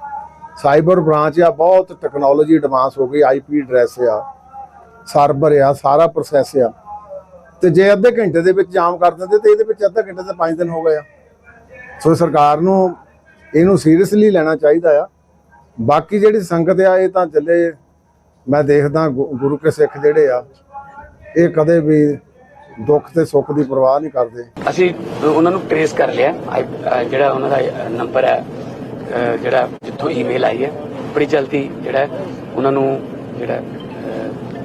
ਸਾਈਬਰ ਬ੍ਰਾਂਚ ਆ, ਬਹੁਤ ਟੈਕਨੋਲੋਜੀ ਐਡਵਾਂਸ ਹੋ ਗਈ ਆਈਪੀ ਐਡਰੈਸ ਆ ਸਰਵਰ ਆ, ਸਾਰਾ ਪ੍ਰੋਸੈਸ ਆ। ਤੇ ਜੇ ਅੱਧੇ ਘੰਟੇ ਦੇ ਵਿੱਚ ਜਾਮ ਕਰ ਦਿੰਦੇ, ਤੇ ਇਹਦੇ ਵਿੱਚ ਅੱਧਾ ਘੰਟੇ ਤੇ 5 ਦਿਨ ਹੋ ਗਏ ਆ। ਸੋ ਸਰਕਾਰ ਨੂੰ ਇਹਨੂੰ ਸੀਰੀਅਸਲੀ ਲੈਣਾ ਚਾਹੀਦਾ ਆ। ਬਾਕੀ ਜਿਹੜੀ ਸੰਗਤ ਆ, ਇਹ ਤਾਂ ਚੱਲੇ, ਮੈਂ ਦੇਖਦਾ ਗੁ- ਗੁਰੂ ਕੇ ਸਿੱਖ ਜਿਹੜੇ ਆ, ਇਹ ਕਦੇ ਵੀ ਦੁੱਖ ਤੇ ਸੁੱਖ ਦੀ ਪਰਵਾਹ ਨਹੀਂ ਕਰਦੇ। ਅਸੀਂ ਉਹਨਾਂ ਨੂੰ ਟ੍ਰੇਸ ਕਰ ਲਿਆ ਜਿਹੜਾ ਉਹਨਾਂ ਦਾ ਨੰਬਰ ਹੈ ਜਿਹੜਾ ਜਿੱਥੋਂ ਈਮੇਲ ਆਈ ਹੈ, ਬੜੀ ਜਲਦੀ ਜਿਹੜਾ ਉਹਨਾਂ ਨੂੰ ਜਿਹੜਾ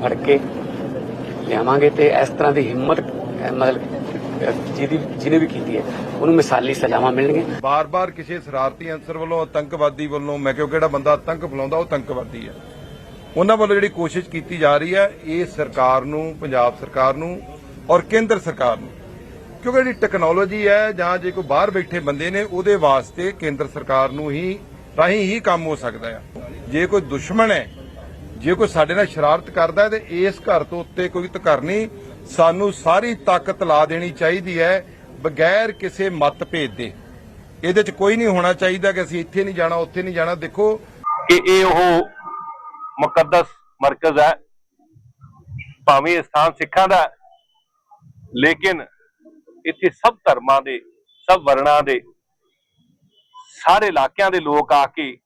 ਫੜ ਕੇ ਲਿਆਵਾਂਗੇ ਤੇ ਇਸ ਤਰ੍ਹਾਂ ਦੀ ਹਿੰਮਤ ਮਤਲਬ ਜਿਹਦੀ, ਜਿਹਨੇ ਵੀ ਕੀਤੀ ਹੈ, ਉਹਨੂੰ ਮਿਸਾਲੀ ਸਜ਼ਾਵਾਂ ਮਿਲਣਗੀਆਂ। ਬਾਰ-ਬਾਰ ਕਿਸੇ ਸ਼ਰਾਰਤੀ ਅੰਸਰ ਵੱਲੋਂ, ਆਤੰਕਵਾਦੀ ਵੱਲੋਂ, ਮੈਂ ਕਿਹਾ ਕਿਹੜਾ ਬੰਦਾ ਆਤੰਕ ਫਲਾਉਂਦਾ, ਉਹ ਆਤੰਕਵਾਦੀ ਹੈ। ਉਹਨਾਂ ਵੱਲੋਂ ਜਿਹੜੀ ਕੋਸ਼ਿਸ਼ ਕੀਤੀ ਜਾ ਰਹੀ ਹੈ, ਇਹ ਸਰਕਾਰ ਨੂੰ, ਪੰਜਾਬ ਸਰਕਾਰ ਨੂੰ ਔਰ ਕੇਂਦਰ ਸਰਕਾਰ ਨੂੰ ਕਿਉਂਕਿ ਜਿਹੜੀ ਟੈਕਨੋਲੋਜੀ ਹੈ ਜਾਂ ਜੇ ਕੋਈ ਬਾਹਰ ਬੈਠੇ ਬੰਦੇ ਨੇ, ਉਹਦੇ ਵਾਸਤੇ ਕੇਂਦਰ ਸਰਕਾਰ ਨੂੰ ਹੀ, ਰਾਹੀਂ ਹੀ ਕੰਮ ਹੋ ਸਕਦਾ ਹੈ ਜੇ ਕੋਈ ਦੁਸ਼ਮਣ ਹੈ, ਜੇ ਕੋਈ ਸਾਡੇ ਨਾਲ ਸ਼ਰਾਰਤ ਕਰਦਾ ਤੇ ਇਸ ਘਰ ਤੋਂ ਉੱਤੇ ਕੋਈ ਧਕਰ ਨਹੀਂ, ਸਾਨੂੰ ਸਾਰੀ ਤਾਕਤ ਲਾ ਦੇਣੀ ਚਾਹੀਦੀ ਹੈ, ਬਗੈਰ ਕਿਸੇ ਮਤਭੇਦ ਦੇ। ਇਹਦੇ 'ਚ ਕੋਈ ਨਹੀਂ ਹੋਣਾ ਚਾਹੀਦਾ ਕਿ ਅਸੀਂ ਇੱਥੇ ਨਹੀਂ ਜਾਣਾ, ਉੱਥੇ ਨਹੀਂ ਜਾਣਾ। ਦੇਖੋ। ਕਿ ਇਹ ਉਹ ਮੁਕੱਦਸ ਮਰਕਜ਼ ਹੈ, ਭਾਵੇਂ ਸਥਾਨ ਸਿੱਖਾਂ ਦਾ ਲੇਕਿਨ ਇੱਥੇ ਸਭ ਧਰਮਾਂ ਦੇ, ਸਭ ਵਰਣਾਂ ਦੇ, ਸਾਰੇ ਇਲਾਕਿਆਂ ਦੇ ਲੋਕ ਆ ਕੇ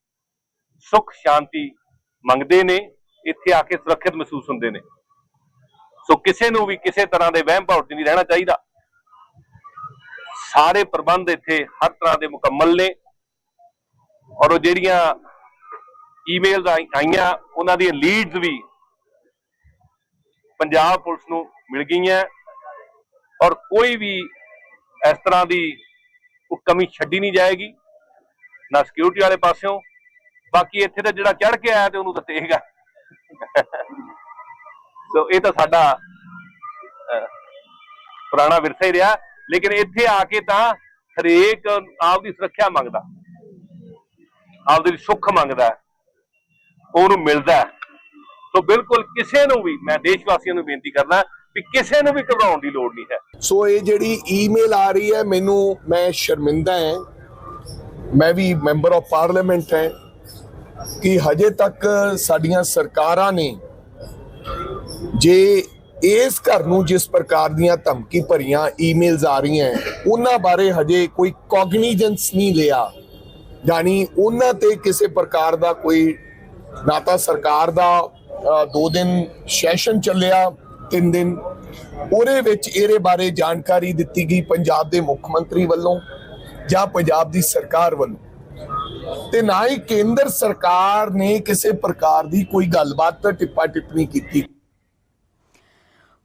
ਸੁਖ, ਸ਼ਾਂਤੀ ਮੰਗਦੇ ਨੇ, ਇੱਥੇ ਆ ਕੇ ਸੁਰੱਖਿਅਤ ਮਹਿਸੂਸ ਹੁੰਦੇ ਨੇ। ਸੋ ਕਿਸੇ ਨੂੰ ਵੀ ਕਿਸੇ ਤਰ੍ਹਾਂ ਦੇ ਵਹਿਮ ਭਾਵ ਨਹੀਂ ਰਹਿਣਾ ਚਾਹੀਦਾ। ਸਾਰੇ ਪ੍ਰਬੰਧ ਇੱਥੇ ਹਰ ਤਰ੍ਹਾਂ ਦੇ ਮੁਕੰਮਲ ਨੇ। ਔਰ ਉਹ ਜਿਹੜੀਆਂ ਈਮੇਲਸ ਆਈਆਂ, ਉਹਨਾਂ ਦੀਆਂ ਲੀਡਸ ਵੀ ਪੰਜਾਬ ਪੁਲਿਸ ਨੂੰ ਮਿਲ ਗਈਆਂ। ਔਰ ਕੋਈ ਵੀ ਇਸ ਤਰ੍ਹਾਂ ਦੀ ਕੋਈ ਕਮੀ ਛੱਡੀ ਨਹੀਂ ਜਾਏਗੀ, ਨਾ ਸਿਕਿਉਰਿਟੀ ਵਾਲੇ ਪਾਸਿਓਂ, ਬਾਕੀ ਇੱਥੇ ਤਾਂ ਜਿਹੜਾ ਚੜ ਕੇ ਆਇਆ ਤੇ ਉਹਨੂੰ ਤਾਂ ਤੇਗਾ ਸੋ ਇਹ ਤਾਂ ਸਾਡਾ ਪੁਰਾਣਾ ਵਿਰਸਾ ਹੀ ਰਿਹਾ, ਲੇਕਿਨ ਇੱਥੇ ਆ ਕੇ ਤਾਂ ਹਰੇਕ ਆਪ ਦੀ ਸੁਰੱਖਿਆ ਮੰਗਦਾ, ਆਪਦੀ ਸੁੱਖ ਮੰਗਦਾ, ਉਹਨੂੰ ਮਿਲਦਾ। ਸੋ ਬਿਲਕੁਲ ਕਿਸੇ ਨੂੰ ਵੀ, ਮੈਂ ਦੇਸ਼ ਵਾਸੀਆਂ ਨੂੰ ਬੇਨਤੀ ਕਰਦਾ ਵੀ ਕਿਸੇ ਨੂੰ ਵੀ ਘਬਰਾਉਣ ਦੀ ਲੋੜ ਨਹੀਂ ਹੈ। ਸੋ ਇਹ ਜਿਹੜੀ ਈਮੇਲ ਆ ਰਹੀ ਹੈ, ਮੈਨੂੰ, ਮੈਂ ਸ਼ਰਮਿੰਦਾ ਹਾਂ। ਮੈਂ ਵੀ ਮੈਂਬਰ ਆਫ ਪਾਰਲੀਮੈਂਟ ਹਾਂ। ਕਿ ਹਜੇ ਤੱਕ ਸਾਡੀਆਂ ਸਰਕਾਰਾਂ ਨੇ ਜੇ ਇਸ ਘਰ ਨੂੰ ਜਿਸ ਪ੍ਰਕਾਰ ਦੀਆਂ ਧਮਕੀ ਭਰੀਆਂ ਈਮੇਲਸ ਆ ਰਹੀਆਂ ਉਹਨਾਂ ਬਾਰੇ ਹਜੇ ਕੋਈ ਕੌਗਨੀਜੈਂਸ ਨਹੀਂ ਲਿਆ। ਯਾਨੀ ਉਹਨਾਂ ਤੇ ਕਿਸੇ ਪ੍ਰਕਾਰ ਦਾ ਕੋਈ, ਨਾ ਤਾਂ ਸਰਕਾਰ ਦਾ ਦੋ ਦਿਨ ਸੈਸ਼ਨ ਚੱਲਿਆ ਤਿੰਨ ਦਿਨ। ਉਹਦੇ ਵਿੱਚ ਇਹਦੇ ਬਾਰੇ ਜਾਣਕਾਰੀ ਦਿੱਤੀ ਗਈ ਪੰਜਾਬ ਦੇ ਮੁੱਖ ਮੰਤਰੀ ਵੱਲੋਂ ਜਾਂ ਪੰਜਾਬ ਦੀ ਸਰਕਾਰ ਵੱਲੋਂ। ਤੇ ਨਾ ਹੀ ਕੇਂਦਰ ਸਰਕਾਰ ਨੇ ਕਿਸੇ ਪ੍ਰਕਾਰ ਦੀ ਕੋਈ ਗੱਲਬਾਤ ਤੇ ਟਿੱਪਾ ਟਿੱਪਣੀ ਕੀਤੀ।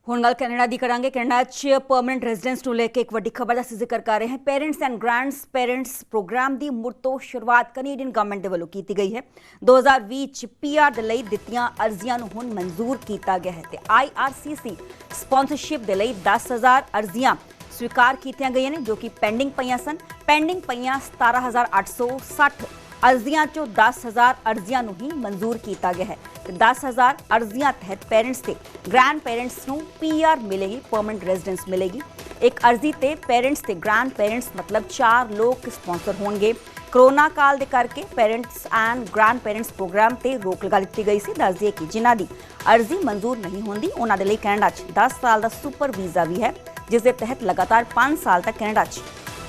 ਹੁਣ ਗੱਲ ਕੈਨੇਡਾ ਦੀ ਕਰਾਂਗੇ। ਕੈਨੇਡਾ 'ਚ ਪਰਮਨੈਂਟ ਰੈਜ਼ੀਡੈਂਸ ਨੂੰ ਲੈ ਕੇ ਇੱਕ ਵੱਡੀ ਖਬਰ ਦਾ ਅਸੀਂ ਜ਼ਿਕਰ ਕਰ ਰਹੇ ਹਾਂ। Parents and grands parents program ਦੀ ਮੁੜ ਤੋਂ ਸ਼ੁਰੂਆਤ ਕੈਨੇਡੀਅਨ ਗਵਰਨਮੈਂਟ ਦੇ ਵੱਲੋਂ ਕੀਤੀ ਗਈ ਹੈ। 2020 'ਚ ਪੀਆਰ ਦੇ ਲਈ ਦਿੱਤੀਆਂ ਅਰਜ਼ੀਆਂ ਨੂੰ ਹੁਣ ਮਨਜ਼ੂਰ ਕੀਤਾ ਗਿਆ ਹੈ ਤੇ ਆਈਆਰਸੀਸੀ ਸਪਾਂਸਰਸ਼ਿਪ ਦੇ ਲਈ 10000 ਅਰਜ਼ੀਆਂ ਸਵੀਕਾਰ ਕੀਤੀਆਂ ਗਈਆਂ ਨੇ, ਜੋ ਕਿ ਪੈਂਡਿੰਗ ਪਈਆਂ ਸਨ। ਪੈਂਡਿੰਗ ਪਈਆਂ 17860 ਅਰਜ਼ੀਆਂ ਚੋਂ 10000 ਅਰਜ਼ੀਆਂ ਨੂੰ ਹੀ ਮਨਜ਼ੂਰ ਕੀਤਾ ਗਿਆ ਹੈ। ਤੇ 10000 ਅਰਜ਼ੀਆਂ ਤਹਿਤ ਪੇਰੈਂਟਸ ਤੇ ਗ੍ਰੈਂਡ ਪੇਰੈਂਟਸ ਨੂੰ ਪੀਆਰ ਮਿਲੇਗੀ ਪਰਮਨੈਂਟ ਰੈਜ਼ੀਡੈਂਸ ਮਿਲੇਗੀ ਇੱਕ ਅਰਜ਼ੀ ਤੇ ਪੇਰੈਂਟਸ ਤੇ ਗ੍ਰੈਂਡ ਪੇਰੈਂਟਸ ਮਤਲਬ 4 ਲੋਕ ਸਪਾਂਸਰ ਹੋਣਗੇ ਕਰੋਨਾ ਕਾਲ ਦੇ ਕਰਕੇ parents and grand parents program ਤੇ ਰੋਕ ਲਗਾ ਦਿੱਤੀ ਗਈ ਸੀ ਦੱਸ ਦਈਏ ਕਿ ਜਿਨ੍ਹਾਂ ਦੀ ਅਰਜ਼ੀ ਮਨਜ਼ੂਰ ਨਹੀਂ ਹੁੰਦੀ ਉਹਨਾਂ ਦੇ ਲਈ ਕੈਨੇਡਾ 'ਚ 10 ਸਾਲ ਦਾ ਸੁਪਰ ਵੀਜ਼ਾ ਵੀ ਹੈ ਜਿਸ ਦੇ ਤਹਿਤ ਲਗਾਤਾਰ 5 ਸਾਲ ਤੱਕ ਕੈਨੇਡਾ 'ਚ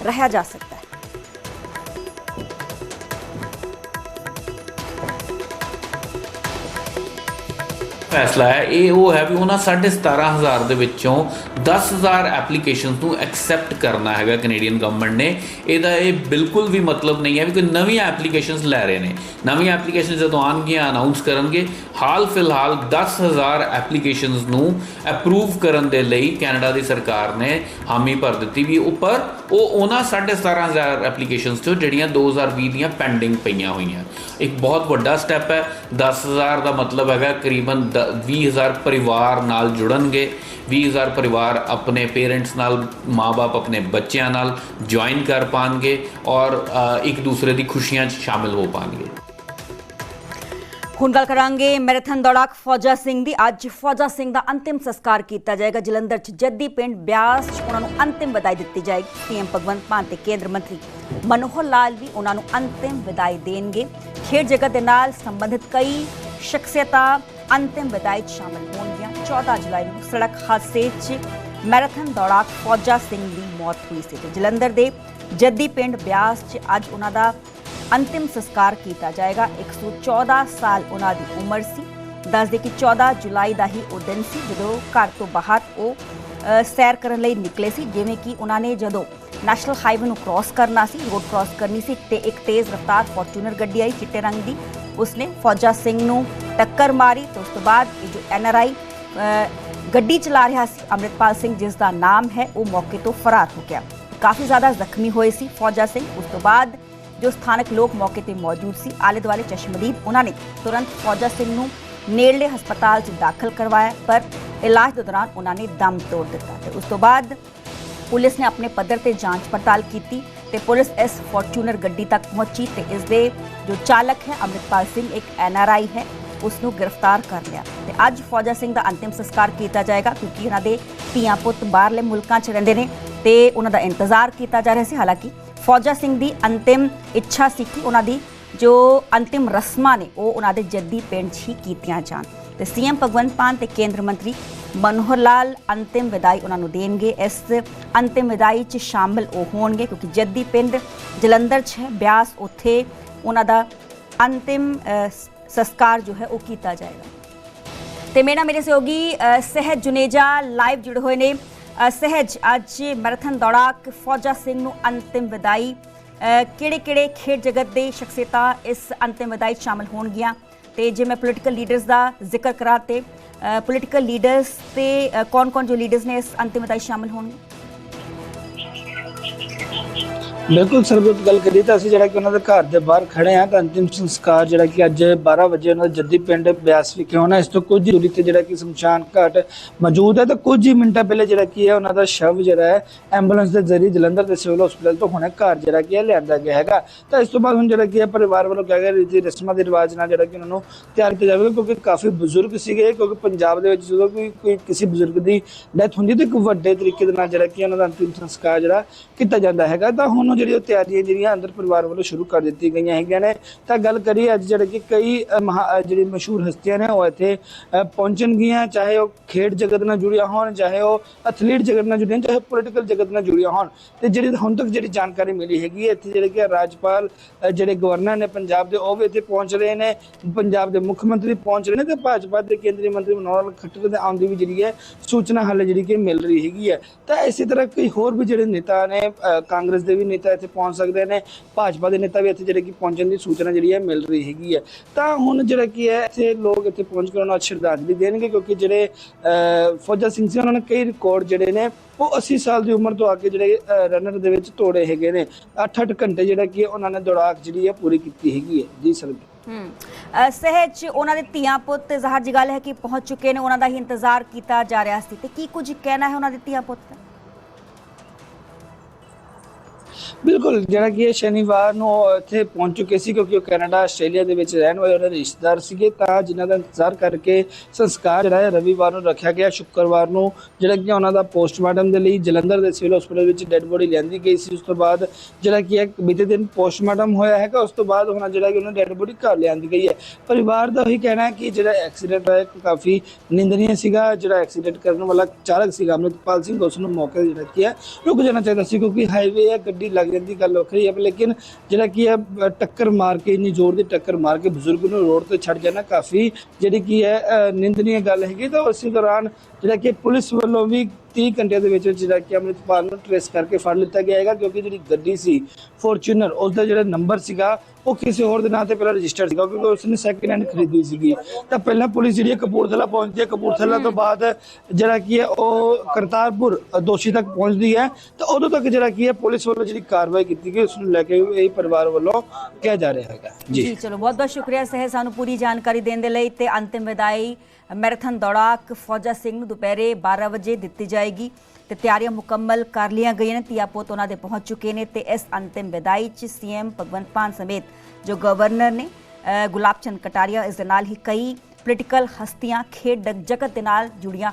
ਰਹਿਆ ਜਾ ਸਕਦਾ ਹੈ ਫੈਸਲਾ ਹੈ, ਇਹ ਉਹ ਹੈ ਵੀ ਉਹਨਾਂ 17500 ਦੇ ਵਿੱਚੋਂ 10000 ਐਪਲੀਕੇਸ਼ਨਸ ਨੂੰ ਐਕਸੈਪਟ ਕਰਨਾ ਹੈਗਾ ਕੈਨੇਡੀਅਨ ਗਵਰਨਮੈਂਟ ਨੇ। ਇਹਦਾ ਇਹ ਬਿਲਕੁਲ ਵੀ ਮਤਲਬ ਨਹੀਂ ਹੈ ਵੀ ਕੋਈ ਨਵੀਆਂ ਐਪਲੀਕੇਸ਼ਨਸ ਲੈ ਰਹੇ ਨੇ। ਨਵੀਆਂ ਐਪਲੀਕੇਸ਼ਨ ਜਦੋਂ ਆਉਣਗੀਆਂ ਅਨਾਉਂਸ ਕਰਨਗੇ, ਹਾਲ ਫਿਲਹਾਲ 10000 ਐਪਲੀਕੇਸ਼ਨਸ ਨੂੰ ਅਪਰੂਵ ਕਰਨ ਦੇ ਲਈ ਕੈਨੇਡਾ ਦੀ ਸਰਕਾਰ ਨੇ ਹਾਮੀ ਭਰ ਦਿੱਤੀ ਵੀ ਉੱਪਰ ਉਹ ਉਹਨਾਂ 17500 ਐਪਲੀਕੇਸ਼ਨਸ ਤੋਂ ਜਿਹੜੀਆਂ 2020 ਦੀਆਂ ਪੈਂਡਿੰਗ ਪਈਆਂ ਹੋਈਆਂ। ਇੱਕ ਬਹੁਤ ਵੱਡਾ ਸਟੈਪ ਹੈ 10000 ਦਾ ਮਤਲਬ ਹੈਗਾ ਕਰੀਬਨ ਦ- 20000 ਪਰਿਵਾਰ ਨਾਲ ਜੁੜਨਗੇ 20000 ਪਰਿਵਾਰ ਆਪਣੇ ਪੇਰੈਂਟਸ ਨਾਲ ਮਾਪੇ ਆਪਣੇ ਬੱਚਿਆਂ ਨਾਲ ਜੁਆਇਨ ਕਰ ਪਾਣਗੇ ਔਰ ਇੱਕ ਦੂਸਰੇ ਦੀ ਖੁਸ਼ੀਆਂ 'ਚ ਸ਼ਾਮਿਲ ਹੋ ਪਾਣਗੇ। ਹੁਣ ਗੱਲ ਕਰਾਂਗੇ ਮੈਰਾਥਨ ਦੌੜਾਕ ਫੌਜਾ ਸਿੰਘ ਦੀ। ਅੱਜ ਫੌਜਾ ਸਿੰਘ ਦਾ ਅੰਤਿਮ ਸੰਸਕਾਰ ਕੀਤਾ ਜਾਏਗਾ। ਜਲੰਧਰ ਚ ਜੱਦੀ ਪਿੰਡ ਬਿਆਸ 'ਚ ਉਹਨਾਂ ਨੂੰ ਅੰਤਿਮ ਵਿਦਾਈ ਦਿੱਤੀ ਜਾਏਗੀ। ਸੀਐਮ ਭਗਵੰਤ ਮਾਨ ਤੇ ਕੇਂਦਰ ਮੰਤਰੀ ਮਨੋਹਰ ਲਾਲ ਵੀ ਉਹਨਾਂ ਨੂੰ ਅੰਤਿਮ ਵਿਦਾਈ ਦੇਣਗੇ। ਖੇਡ ਜਗਤ ਦੇ ਨਾਲ ਸੰਬੰਧਿਤ ਕਈ ਸ਼ਖਸੀਅਤਾਂ ਅੰਤਿਮ ਵਿਦਾਈ 'ਚ ਸ਼ਾਮਲ ਹੋਣਗੀਆਂ। 14 ਜੁਲਾਈ ਨੂੰ ਸੜਕ ਹਾਦਸੇ 'ਚ ਮੈਰਾਥਨ ਦੌੜਾਕ ਫੌਜਾ ਸਿੰਘ ਦੀ ਮੌਤ ਹੋਈ ਸੀ ਤੇ ਜਲੰਧਰ ਦੇ ਜੱਦੀ ਪਿੰਡ ਬਿਆਸ 'ਚ ਅੱਜ ਉਹਨਾਂ ਦਾ ਅੰਤਿਮ ਸੰਸਕਾਰ ਕੀਤਾ ਜਾਏਗਾ। 114 ਸਾਲ ਉਹਨਾਂ ਦੀ ਉਮਰ ਸੀ। ਦੱਸਦੇ ਕਿ 14 ਜੁਲਾਈ ਦਾ ਹੀ ਉਹ ਦਿਨ ਸੀ ਜਦੋਂ ਘਰ ਤੋਂ ਬਾਹਰ ਉਹ ਸੈਰ ਕਰਨ ਲਈ ਨਿਕਲੇ ਸੀ। ਜਿਵੇਂ ਕਿ ਉਹਨਾਂ ਨੇ ਜਦੋਂ ਨੈਸ਼ਨਲ ਹਾਈਵੇ ਨੂੰ ਕ੍ਰਾਸ ਕਰਨਾ ਸੀ, ਰੋਡ ਕ੍ਰਾਸ ਕਰਨੀ ਸੀ ਤੇ ਇੱਕ ਤੇਜ਼ ਰਫ਼ਤਾਰ ਫੋਰਚੂਨਰ ਗੱਡੀ ਆਈ ਚਿੱਟੇ ਰੰਗ ਦੀ। ਉਸਨੇ ਫੌਜਾ ਸਿੰਘ ਨੂੰ ਟੱਕਰ ਮਾਰੀ ਤੇ ਉਸ ਤੋਂ ਬਾਅਦ ਇਹ ਜੋ ਐਨਆਰਆਈ ਗੱਡੀ ਚਲਾ ਰਿਹਾ ਸੀ ਅੰਮ੍ਰਿਤਪਾਲ ਸਿੰਘ, ਜਿਸ ਦਾ ਨਾਮ ਹੈ, ਉਹ ਮੌਕੇ ਤੋਂ ਫਰਾਰ ਹੋ ਗਿਆ। ਕਾਫੀ ਜ਼ਿਆਦਾ ਜ਼ਖਮੀ ਹੋਏ ਸੀ ਫੌਜਾ ਸਿੰਘ। ਉਸ ਤੋਂ ਬਾਅਦ ਜੋ ਸਥਾਨਕ ਲੋਕ ਮੌਕੇ ਤੇ ਮੌਜੂਦ ਸੀ, ਆਲੇ ਦੁਆਲੇ ਚਸ਼ਮਦੀਦ, ਉਹਨਾਂ ਨੇ ਤੁਰੰਤ ਫੌਜਾ ਸਿੰਘ ਨੂੰ ਨੇੜਲੇ ਹਸਪਤਾਲ 'ਚ ਦਾਖਲ ਕਰਵਾਇਆ, ਪਰ ਇਲਾਜ ਦੇ ਦੌਰਾਨ ਉਹਨਾਂ ਨੇ ਦਮ ਤੋੜ ਦਿੱਤਾ ਤੇ ਉਸ ਤੋਂ ਬਾਅਦ ਪੁਲਿਸ ਨੇ ਆਪਣੇ ਪੱਧਰ ਤੇ ਜਾਂਚ ਪੜਤਾਲ ਕੀਤੀ। ਤੇ ਪੁਲਿਸ ਇਸ ਫੋਰਚੂਨਰ ਗੱਡੀ ਤੱਕ ਪਹੁੰਚੀ ਤੇ ਇਸ ਦੇ ਜੋ ਚਾਲਕ ਹੈ, ਅੰਮ੍ਰਿਤਪਾਲ ਸਿੰਘ, ਇੱਕ ਐਨਆਰਆਈ ਹੈ, ਉਸ ਨੂੰ ਗ੍ਰਿਫਤਾਰ ਕਰ ਲਿਆ। ਤੇ ਅੱਜ ਫੌਜਾ ਸਿੰਘ ਦਾ ਅੰਤਿਮ ਸੰਸਕਾਰ ਕੀਤਾ ਜਾਏਗਾ ਕਿਉਂਕਿ ਇਹਨਾਂ ਦੇ ਧੀਆਂ ਪੁੱਤ ਬਾਹਰਲੇ ਮੁਲਕਾਂ 'ਚ ਰਹਿੰਦੇ ਨੇ ਤੇ ਉਹਨਾਂ ਦਾ ਇੰਤਜ਼ਾਰ ਕੀਤਾ ਜਾ ਰਿਹਾ ਸੀ। ਹਾਲਾਂਕਿ ਫੌਜਾ ਸਿੰਘ ਦੀ ਅੰਤਿਮ ਇੱਛਾ ਸੀ ਕਿ ਉਹਨਾਂ ਦੀ ਜੋ ਅੰਤਿਮ ਰਸਮਾਂ ਨੇ, ਉਹ ਉਹਨਾਂ ਦੇ ਜੱਦੀ ਪਿੰਡ 'ਚ ਹੀ ਕੀਤੀਆਂ ਜਾਣ। ਤੇ ਸੀਐਮ ਭਗਵੰਤ ਮਾਨ ਤੇ ਕੇਂਦਰ ਮੰਤਰੀ ਮਨੋਹਰ ਲਾਲ ਅੰਤਿਮ ਵਿਦਾਈ ਉਹਨਾਂ ਨੂੰ ਦੇਣਗੇ। ਇਸ ਅੰਤਿਮ ਵਿਦਾਈ 'ਚ ਸ਼ਾਮਲ ਉਹ ਹੋਣਗੇ ਕਿਉਂਕਿ ਜੱਦੀ ਪਿੰਡ ਜਲੰਧਰ 'ਚ ਹੈ, ਬਿਆਸ ਉੱਥੇ ਉਹਨਾਂ ਦਾ ਅੰਤਿਮ ਸੰਸਕਾਰ ਜੋ ਹੈ ਉਹ ਕੀਤਾ ਜਾਏਗਾ। ਤੇ ਮੇਰਾ ਮੇਰੇ ਸਹਿਯੋਗੀ ਸਹਿਜ ਜੁਨੇਜਾ ਲਾਈਵ ਜੁੜੇ ਹੋਏ ਨੇ। ਸਹਿਜ, ਅੱਜ ਮੈਰਾਥਨ ਦੌੜਾਕ ਫੌਜਾ ਸਿੰਘ ਨੂੰ ਅੰਤਿਮ ਵਿਦਾਈ। ਕਿਹੜੇ ਕਿਹੜੇ ਖੇਡ ਜਗਤ ਦੇ ਸ਼ਖਸੀਅਤਾਂ ਇਸ ਅੰਤਿਮ ਵਿਦਾਈ 'ਚ ਸ਼ਾਮਲ ਹੋਣਗੀਆਂ? ਤੇ ਜੇ ਮੈਂ ਪੋਲੀਟੀਕਲ ਲੀਡਰਸ ਦਾ ਜ਼ਿਕਰ ਕਰਾਂ ਤੇ ਪੋਲੀਟੀਕਲ ਲੀਡਰਸ ਤੇ ਕੌਣ-ਕੌਣ ਜੋ ਲੀਡਰਸ ਨੇ ਇਸ ਅੰਤਿਮ ਵਿਦਾਈ 'ਚ ਸ਼ਾਮਲ ਹੋਣਗੇ? ਬਿਲਕੁਲ ਸਰਬਤ ਗੱਲ ਕਰੀਏ ਤਾਂ ਅਸੀਂ ਜਿਹੜਾ ਕਿ ਉਹਨਾਂ ਦੇ ਘਰ ਦੇ ਬਾਹਰ ਖੜੇ ਆ ਤਾਂ ਅੰਤਿਮ ਸੰਸਕਾਰ ਜਿਹੜਾ ਕਿ ਅੱਜ 12 ਵਜੇ ਉਹਨਾਂ ਦਾ ਜੱਦੀ ਪਿੰਡ ਬਿਆਸ ਵਿਖੇ ਹੋਣਾ। ਇਸ ਤੋਂ ਕੁਝ ਹੀ ਦੂਰੀ ਤੇ ਜਿਹੜਾ ਕਿ ਸ਼ਮਸ਼ਾਨ ਘਾਟ ਮੌਜੂਦ ਹੈ, ਤਾਂ ਕੁਝ ਹੀ ਮਿੰਟਾਂ ਪਹਿਲੇ ਜਿਹੜਾ ਕਿ ਹੈ ਉਹਨਾਂ ਦਾ ਸ਼ਵ ਜਿਹੜਾ ਹੈ, ਐਂਬੂਲੈਂਸ ਦੇ ਜ਼ਰੀਏ ਜਲੰਧਰ ਦੇ ਸਿਵਲ ਹਸਪੀਟਲ ਤੋਂ ਹੁਣੇ ਘਰ ਜਿਹੜਾ ਕਿ ਹੈ ਲਿਆਂਦਾ ਗਿਆ ਹੈਗਾ। ਤਾਂ ਇਸ ਤੋਂ ਬਾਅਦ ਹੁਣ ਜਿਹੜਾ ਕਿ ਹੈ ਪਰਿਵਾਰ ਵੱਲੋਂ ਕਿਹਾ ਗਿਆ ਰੀਤੀ ਰਸਮਾਂ ਦੇ ਰਿਵਾਜ ਨਾਲ ਜਿਹੜਾ ਕਿ ਉਹਨਾਂ ਨੂੰ ਤਿਆਰ ਕੀਤਾ ਜਾਵੇਗਾ, ਕਿਉਂਕਿ ਕਾਫੀ ਬਜ਼ੁਰਗ ਸੀਗੇ ਕਿਉਂਕਿ ਪੰਜਾਬ ਦੇ ਵਿੱਚ ਜਦੋਂ ਕੋਈ ਕੋਈ ਕਿਸੇ ਬਜ਼ੁਰਗ ਦੀ ਡੈਥ ਹੁੰਦੀ ਹੈ, ਤਾਂ ਇੱਕ ਵੱਡੇ ਤਰੀਕੇ ਦੇ ਨਾਲ ਜਿਹੜਾ ਕਿ ਉਹਨਾਂ ਦਾ ਅੰਤਿਮ ਸੰਸਕਾਰ ਜਿਹੜਾ ਕੀਤਾ ਜਾਂਦਾ ਹੈਗਾ। ਤਾਂ ਹੁਣ ਉਹ ਜਿਹੜੀ ਉਹ ਤਿਆਰੀਆਂ ਜਿਹੜੀਆਂ ਅੰਦਰ ਪਰਿਵਾਰ ਵੱਲੋਂ ਸ਼ੁਰੂ ਕਰ ਦਿੱਤੀਆਂ ਗਈਆਂ ਹੈਗੀਆਂ ਨੇ। ਤਾਂ ਗੱਲ ਕਰੀਏ ਅੱਜ ਜਿਹੜੇ ਕਿ ਕਈ ਅ, ਮਹਾ- ਜਿਹੜੀ ਮਸ਼ਹੂਰ ਹਸਤੀਆਂ ਨੇ ਉਹ ਇੱਥੇ ਪਹੁੰਚਣਗੀਆਂ ਚਾਹੇ ਉਹ ਖੇਡ ਜਗਤ ਨਾਲ ਜੁੜੀਆਂ ਹੋਣ ਚਾਹੇ ਉਹ ਐਥਲੀਟ ਜਗਤ ਨਾਲ ਜੁੜੀਆਂ ਚਾਹੇ ਪੋਲੀਟੀਕਲ ਜਗਤ ਨਾਲ ਜੁੜੀਆਂ ਹੋਣ। ਤੇ ਜਿਹੜੀ ਹੁਣ ਤੱਕ ਜਿਹੜੀ ਜਾਣਕਾਰੀ ਮਿਲੀ ਹੈਗੀ ਹੈ ਇੱਥੇ ਜਿਹੜੇ ਕਿ ਰਾਜਪਾਲ ਜਿਹੜੇ ਗਵਰਨਰ ਨੇ ਪੰਜਾਬ ਦੇ ਉਹ ਵੀ ਇੱਥੇ ਪਹੁੰਚ ਰਹੇ ਨੇ। ਪੰਜਾਬ ਦੇ ਮੁੱਖ ਮੰਤਰੀ ਪਹੁੰਚ ਰਹੇ ਨੇ ਤੇ ਭਾਜਪਾ ਦੇ ਕੇਂਦਰੀ ਮੰਤਰੀ ਮਨੋਹਰ ਲਾਲ ਖੱਟਰ ਦੇ ਆਉਣ ਦੀ ਵੀ ਜਿਹੜੀ ਹੈ ਸੂਚਨਾ ਹਾਲੇ ਜਿਹੜੀ ਕਿ ਮਿਲ ਰਹੀ ਹੈਗੀ ਹੈ। ਤਾਂ ਇਸੇ ਤਰ੍ਹਾਂ ਕਈ ਹੋਰ ਵੀ ਜਿਹੜੇ ਨੇਤਾ ਨੇ ਕਾਂਗਰਸ ਦੇ ਵੀ ਨੇਤਾ ਇੱਥੇ ਪਹੁੰਚ ਸਕਦੇ ਨੇ। ਭਾਜਪਾ ਦੇ ਨੇਤਾ ਵੀ ਇੱਥੇ ਜਿਹੜੇ ਕਿ ਪਹੁੰਚਣ ਦੀ ਸੂਚਨਾ ਜਿਹੜੀ ਹੈ ਮਿਲ ਰਹੀ ਹੈਗੀ ਹੈ। ਤਾਂ ਹੁਣ ਜਿਹੜਾ ਕੀ ਹੈ, ਇੱਥੇ ਲੋਕ ਇੱਥੇ ਪਹੁੰਚ ਕੇ ਉਹਨਾਂ ਨੂੰ ਸ਼ਰਧਾਂਜਲੀ ਦੇਣਗੇ ਕਿਉਂਕਿ ਜਿਹੜੇ ਫੌਜਾ ਸਿੰਘ ਸੀ, ਉਹਨਾਂ ਨੇ ਕਈ ਰਿਕਾਰਡ ਜਿਹੜੇ ਨੇ, ਉਹ 80 ਸਾਲ ਦੀ ਉਮਰ ਤੋਂ ਆ ਜਿਹੜੇ ਰਨਰ ਦੇ ਵਿੱਚ ਤੋੜੇ ਹੈਗੇ ਨੇ। 8-8 ਘੰਟੇ ਜਿਹੜਾ ਕੀ ਉਹਨਾਂ ਨੇ ਦੌੜਾਕ ਜਿਹੜੀ ਹੈ ਪੂਰੀ ਕੀਤੀ ਹੈਗੀ ਹੈ। ਜੀ ਸਰ। ਹੂੰ। ਸਹਿਜ, ਉਹਨਾਂ ਦੇ ਧੀਆਂ ਪੁੱਤ ਜ਼ਾਹਰ ਜੀ ਗੱਲ ਹੈ ਕਿ ਪਹੁੰਚ ਚੁੱਕੇ ਨੇ, ਉਹਨਾਂ ਦਾ ਹੀ ਇੰਤਜ਼ਾਰ ਕੀਤਾ ਜਾ ਰਿਹਾ ਸੀ। ਤੇ ਕੀ ਕੁਝ ਕਹਿਣਾ ਹੈ ਉਹਨਾਂ ਦੇ ਧੀਆਂ ਪੁੱਤ ਦਾ? ਬਿਲਕੁਲ, ਜਿਹੜਾ ਕਿ ਇਹ ਸ਼ਨੀਵਾਰ ਨੂੰ ਉਹ ਇੱਥੇ ਪਹੁੰਚ ਚੁੱਕੇ ਸੀ ਕਿਉਂਕਿ ਉਹ ਕੈਨੇਡਾ, ਆਸਟ੍ਰੇਲੀਆ ਦੇ ਵਿੱਚ ਰਹਿਣ ਵਾਲੇ ਉਹਨਾਂ ਦੇ ਰਿਸ਼ਤੇਦਾਰ ਸੀਗੇ, ਤਾਂ ਜਿਨ੍ਹਾਂ ਦਾ ਇੰਤਜ਼ਾਰ ਕਰਕੇ ਸੰਸਕਾਰ ਜਿਹੜਾ ਹੈ ਰਵੀਵਾਰ ਨੂੰ ਰੱਖਿਆ ਗਿਆ। ਸ਼ੁੱਕਰਵਾਰ ਨੂੰ ਜਿਹੜਾ ਕਿ ਉਹਨਾਂ ਦਾ ਪੋਸਟਮਾਰਟਮ ਦੇ ਲਈ ਜਲੰਧਰ ਦੇ ਸਿਵਲ ਹਸਪੀਟਲ ਵਿੱਚ ਡੈੱਡ ਬੋਡੀ ਲਿਆਂਦੀ ਗਈ ਸੀ। ਉਸ ਤੋਂ ਬਾਅਦ ਜਿਹੜਾ ਕਿ ਇੱਕ ਬੀਤੇ ਦਿਨ ਪੋਸਟਮਾਰਟਮ ਹੋਇਆ ਹੈਗਾ, ਉਸ ਤੋਂ ਬਾਅਦ ਹੁਣ ਜਿਹੜਾ ਕਿ ਉਹਨਾਂ ਡੈੱਡ ਬੋਡੀ ਘਰ ਲਿਆਂਦੀ ਗਈ ਹੈ। ਪਰਿਵਾਰ ਦਾ ਉਹੀ ਕਹਿਣਾ ਹੈ ਕਿ ਜਿਹੜਾ ਐਕਸੀਡੈਂਟ ਹੋਇਆ ਕਾਫੀ ਨਿੰਦਨੀय ਸੀਗਾ। ਜਿਹੜਾ ਐਕਸੀਡੈਂਟ ਕਰਨ ਵਾਲਾ ਚਾਲਕ ਸੀਗਾ ਅਮਰਿਤਪਾਲ ਸਿੰਘ, ਉਸ ਨੂੰ ਮੌਕੇ ਜਿਹੜਾ ਕੀ ਹੈ ਰੁਕ ਜਾਣਾ ਚਾਹੀਦਾ ਸੀ ਕਿਉਂਕਿ ਹਾਈਵੇ ਹੈ, ਗੱਡੀ ਲੱਗ ਲੱਗ ਜਾਂਦੀ ਗੱਲ ਵੱਖਰੀ ਹੈ ਲੇਕਿਨ ਜਿਹੜਾ ਕੀ ਹੈ ਟੱਕਰ ਮਾਰ ਕੇ ਇੰਨੀ ਜ਼ੋਰ ਦੀ ਟੱਕਰ ਮਾਰ ਕੇ ਬਜ਼ੁਰਗ ਨੂੰ ਰੋਡ ਤੇ ਛੱਡ ਜਾਣਾ ਕਾਫੀ ਜਿਹੜੀ ਕੀ ਹੈ ਅ, ਨਿੰਦਨੀय ਗੱਲ ਹੈਗੀ ਤਾਂ ਉਸੇ ਦੌਰਾਨ ਜਿਹੜਾ ਕਿ ਪੁਲਿਸ ਵੱਲੋਂ ਵੀ 30 ਘੰਟਿਆਂ ਦੇ ਵਿੱਚ ਜਿਹੜਾ ਕਿ ਅੰਮ੍ਰਿਤਪਾਲ ਨੂੰ ਟ੍ਰੇਸ ਕਰਕੇ ਫੜ ਲਿੱਤਾ ਗਿਆ ਹੈਗਾ, ਕਿਉਂਕਿ ਜਿਹੜੀ ਗੱਡੀ ਸੀ ਫੋਰਚੂਨਰ ਉਸ ਦਾ ਜਿਹੜਾ ਨੰਬਰ ਸੀਗਾ, ਉਹ ਕਿਸੇ ਹੋਰ ਦੇ ਨਾਂ ਤੇ ਪਹਿਲਾਂ ਰਜਿਸਟਰਡ ਸੀਗਾ, ਕਿਉਂਕਿ ਉਸਨੇ ਸੈਕਿੰਡ ਹੈਂਡ ਖਰੀਦੀ ਸੀਗੀ। ਤਾਂ ਪਹਿਲਾਂ ਪੁਲਿਸ ਜਿਹੜੀ ਕਪੂਰਥਲਾ ਪਹੁੰਚਦੀ ਹੈ, ਕਪੂਰਥਲਾ ਤੋਂ ਬਾਅਦ ਜਿਹੜਾ ਕੀ ਹੈ, ਉਹ ਕਰਤਾਰਪੁਰ ਦੋਸ਼ੀ ਤੱਕ ਪਹੁੰਚਦੀ ਹੈ। ਤਾਂ ਉਦੋਂ ਤੱਕ ਜਿਹੜਾ ਕੀ ਹੈ, ਪੁਲਿਸ ਵੱਲੋਂ ਜਿਹੜੀ ਕਾਰਵਾਈ ਕੀਤੀ ਗਈ ਉਸ ਨੂੰ ਲੈ ਕੇ ਇਹ ਪਰਿਵਾਰ ਵੱਲੋਂ ਕਿਹਾ ਜਾ ਰਿਹਾ ਹੈਗਾ। ਜੀ, ਚਲੋ, ਬਹੁਤ ਬਹੁਤ ਸ਼ੁਕਰੀਆ ਸਹਿ ਸਾਨੂੰ ਪੂਰੀ ਜਾਣਕਾਰੀ ਦੇਣ ਦੇ ਲਈ ਤੇ ਅੰਤਿਮ ਵਿਦਾਈ ਮੈਰਾਥਨ ਦੌੜਾਕ ਫੌਜਾ ਸਿੰਘ ਨੂੰ ਦੁਪਹਿਰੇ 12 ਵਜੇ ਦਿੱਤੀ ਜਾਏਗੀ ਤੇ ਤਿਆਰੀਆਂ ਮੁਕੰਮਲ ਕਰ ਲਈਆਂ ਗਈਆਂ ਨੇ। ਧੀਆ ਪੁੱਤ ਉਹਨਾਂ ਦੇ ਪਹੁੰਚ ਚੁੱਕੇ ਨੇ ਤੇ ਇਸ ਅੰਤਿਮ ਵਿਦਾਈ ਚ ਸੀਐਮ ਭਗਵੰਤ ਮਾਨ ਸਮੇਤ ਜੋ ਗਵਰਨਰ ਨੇ ਗੁਲਾਬ ਚੰਦ ਕਟਾਰੀਆ ਇਸ ਦੇ ਨਾਲ ਹੀ ਕਈ ਪੋਲੀਟੀਕਲ ਹਸਤੀਆਂ, ਖੇਡ ਜਗਤ ਦੇ ਨਾਲ ਜੁੜੀਆਂ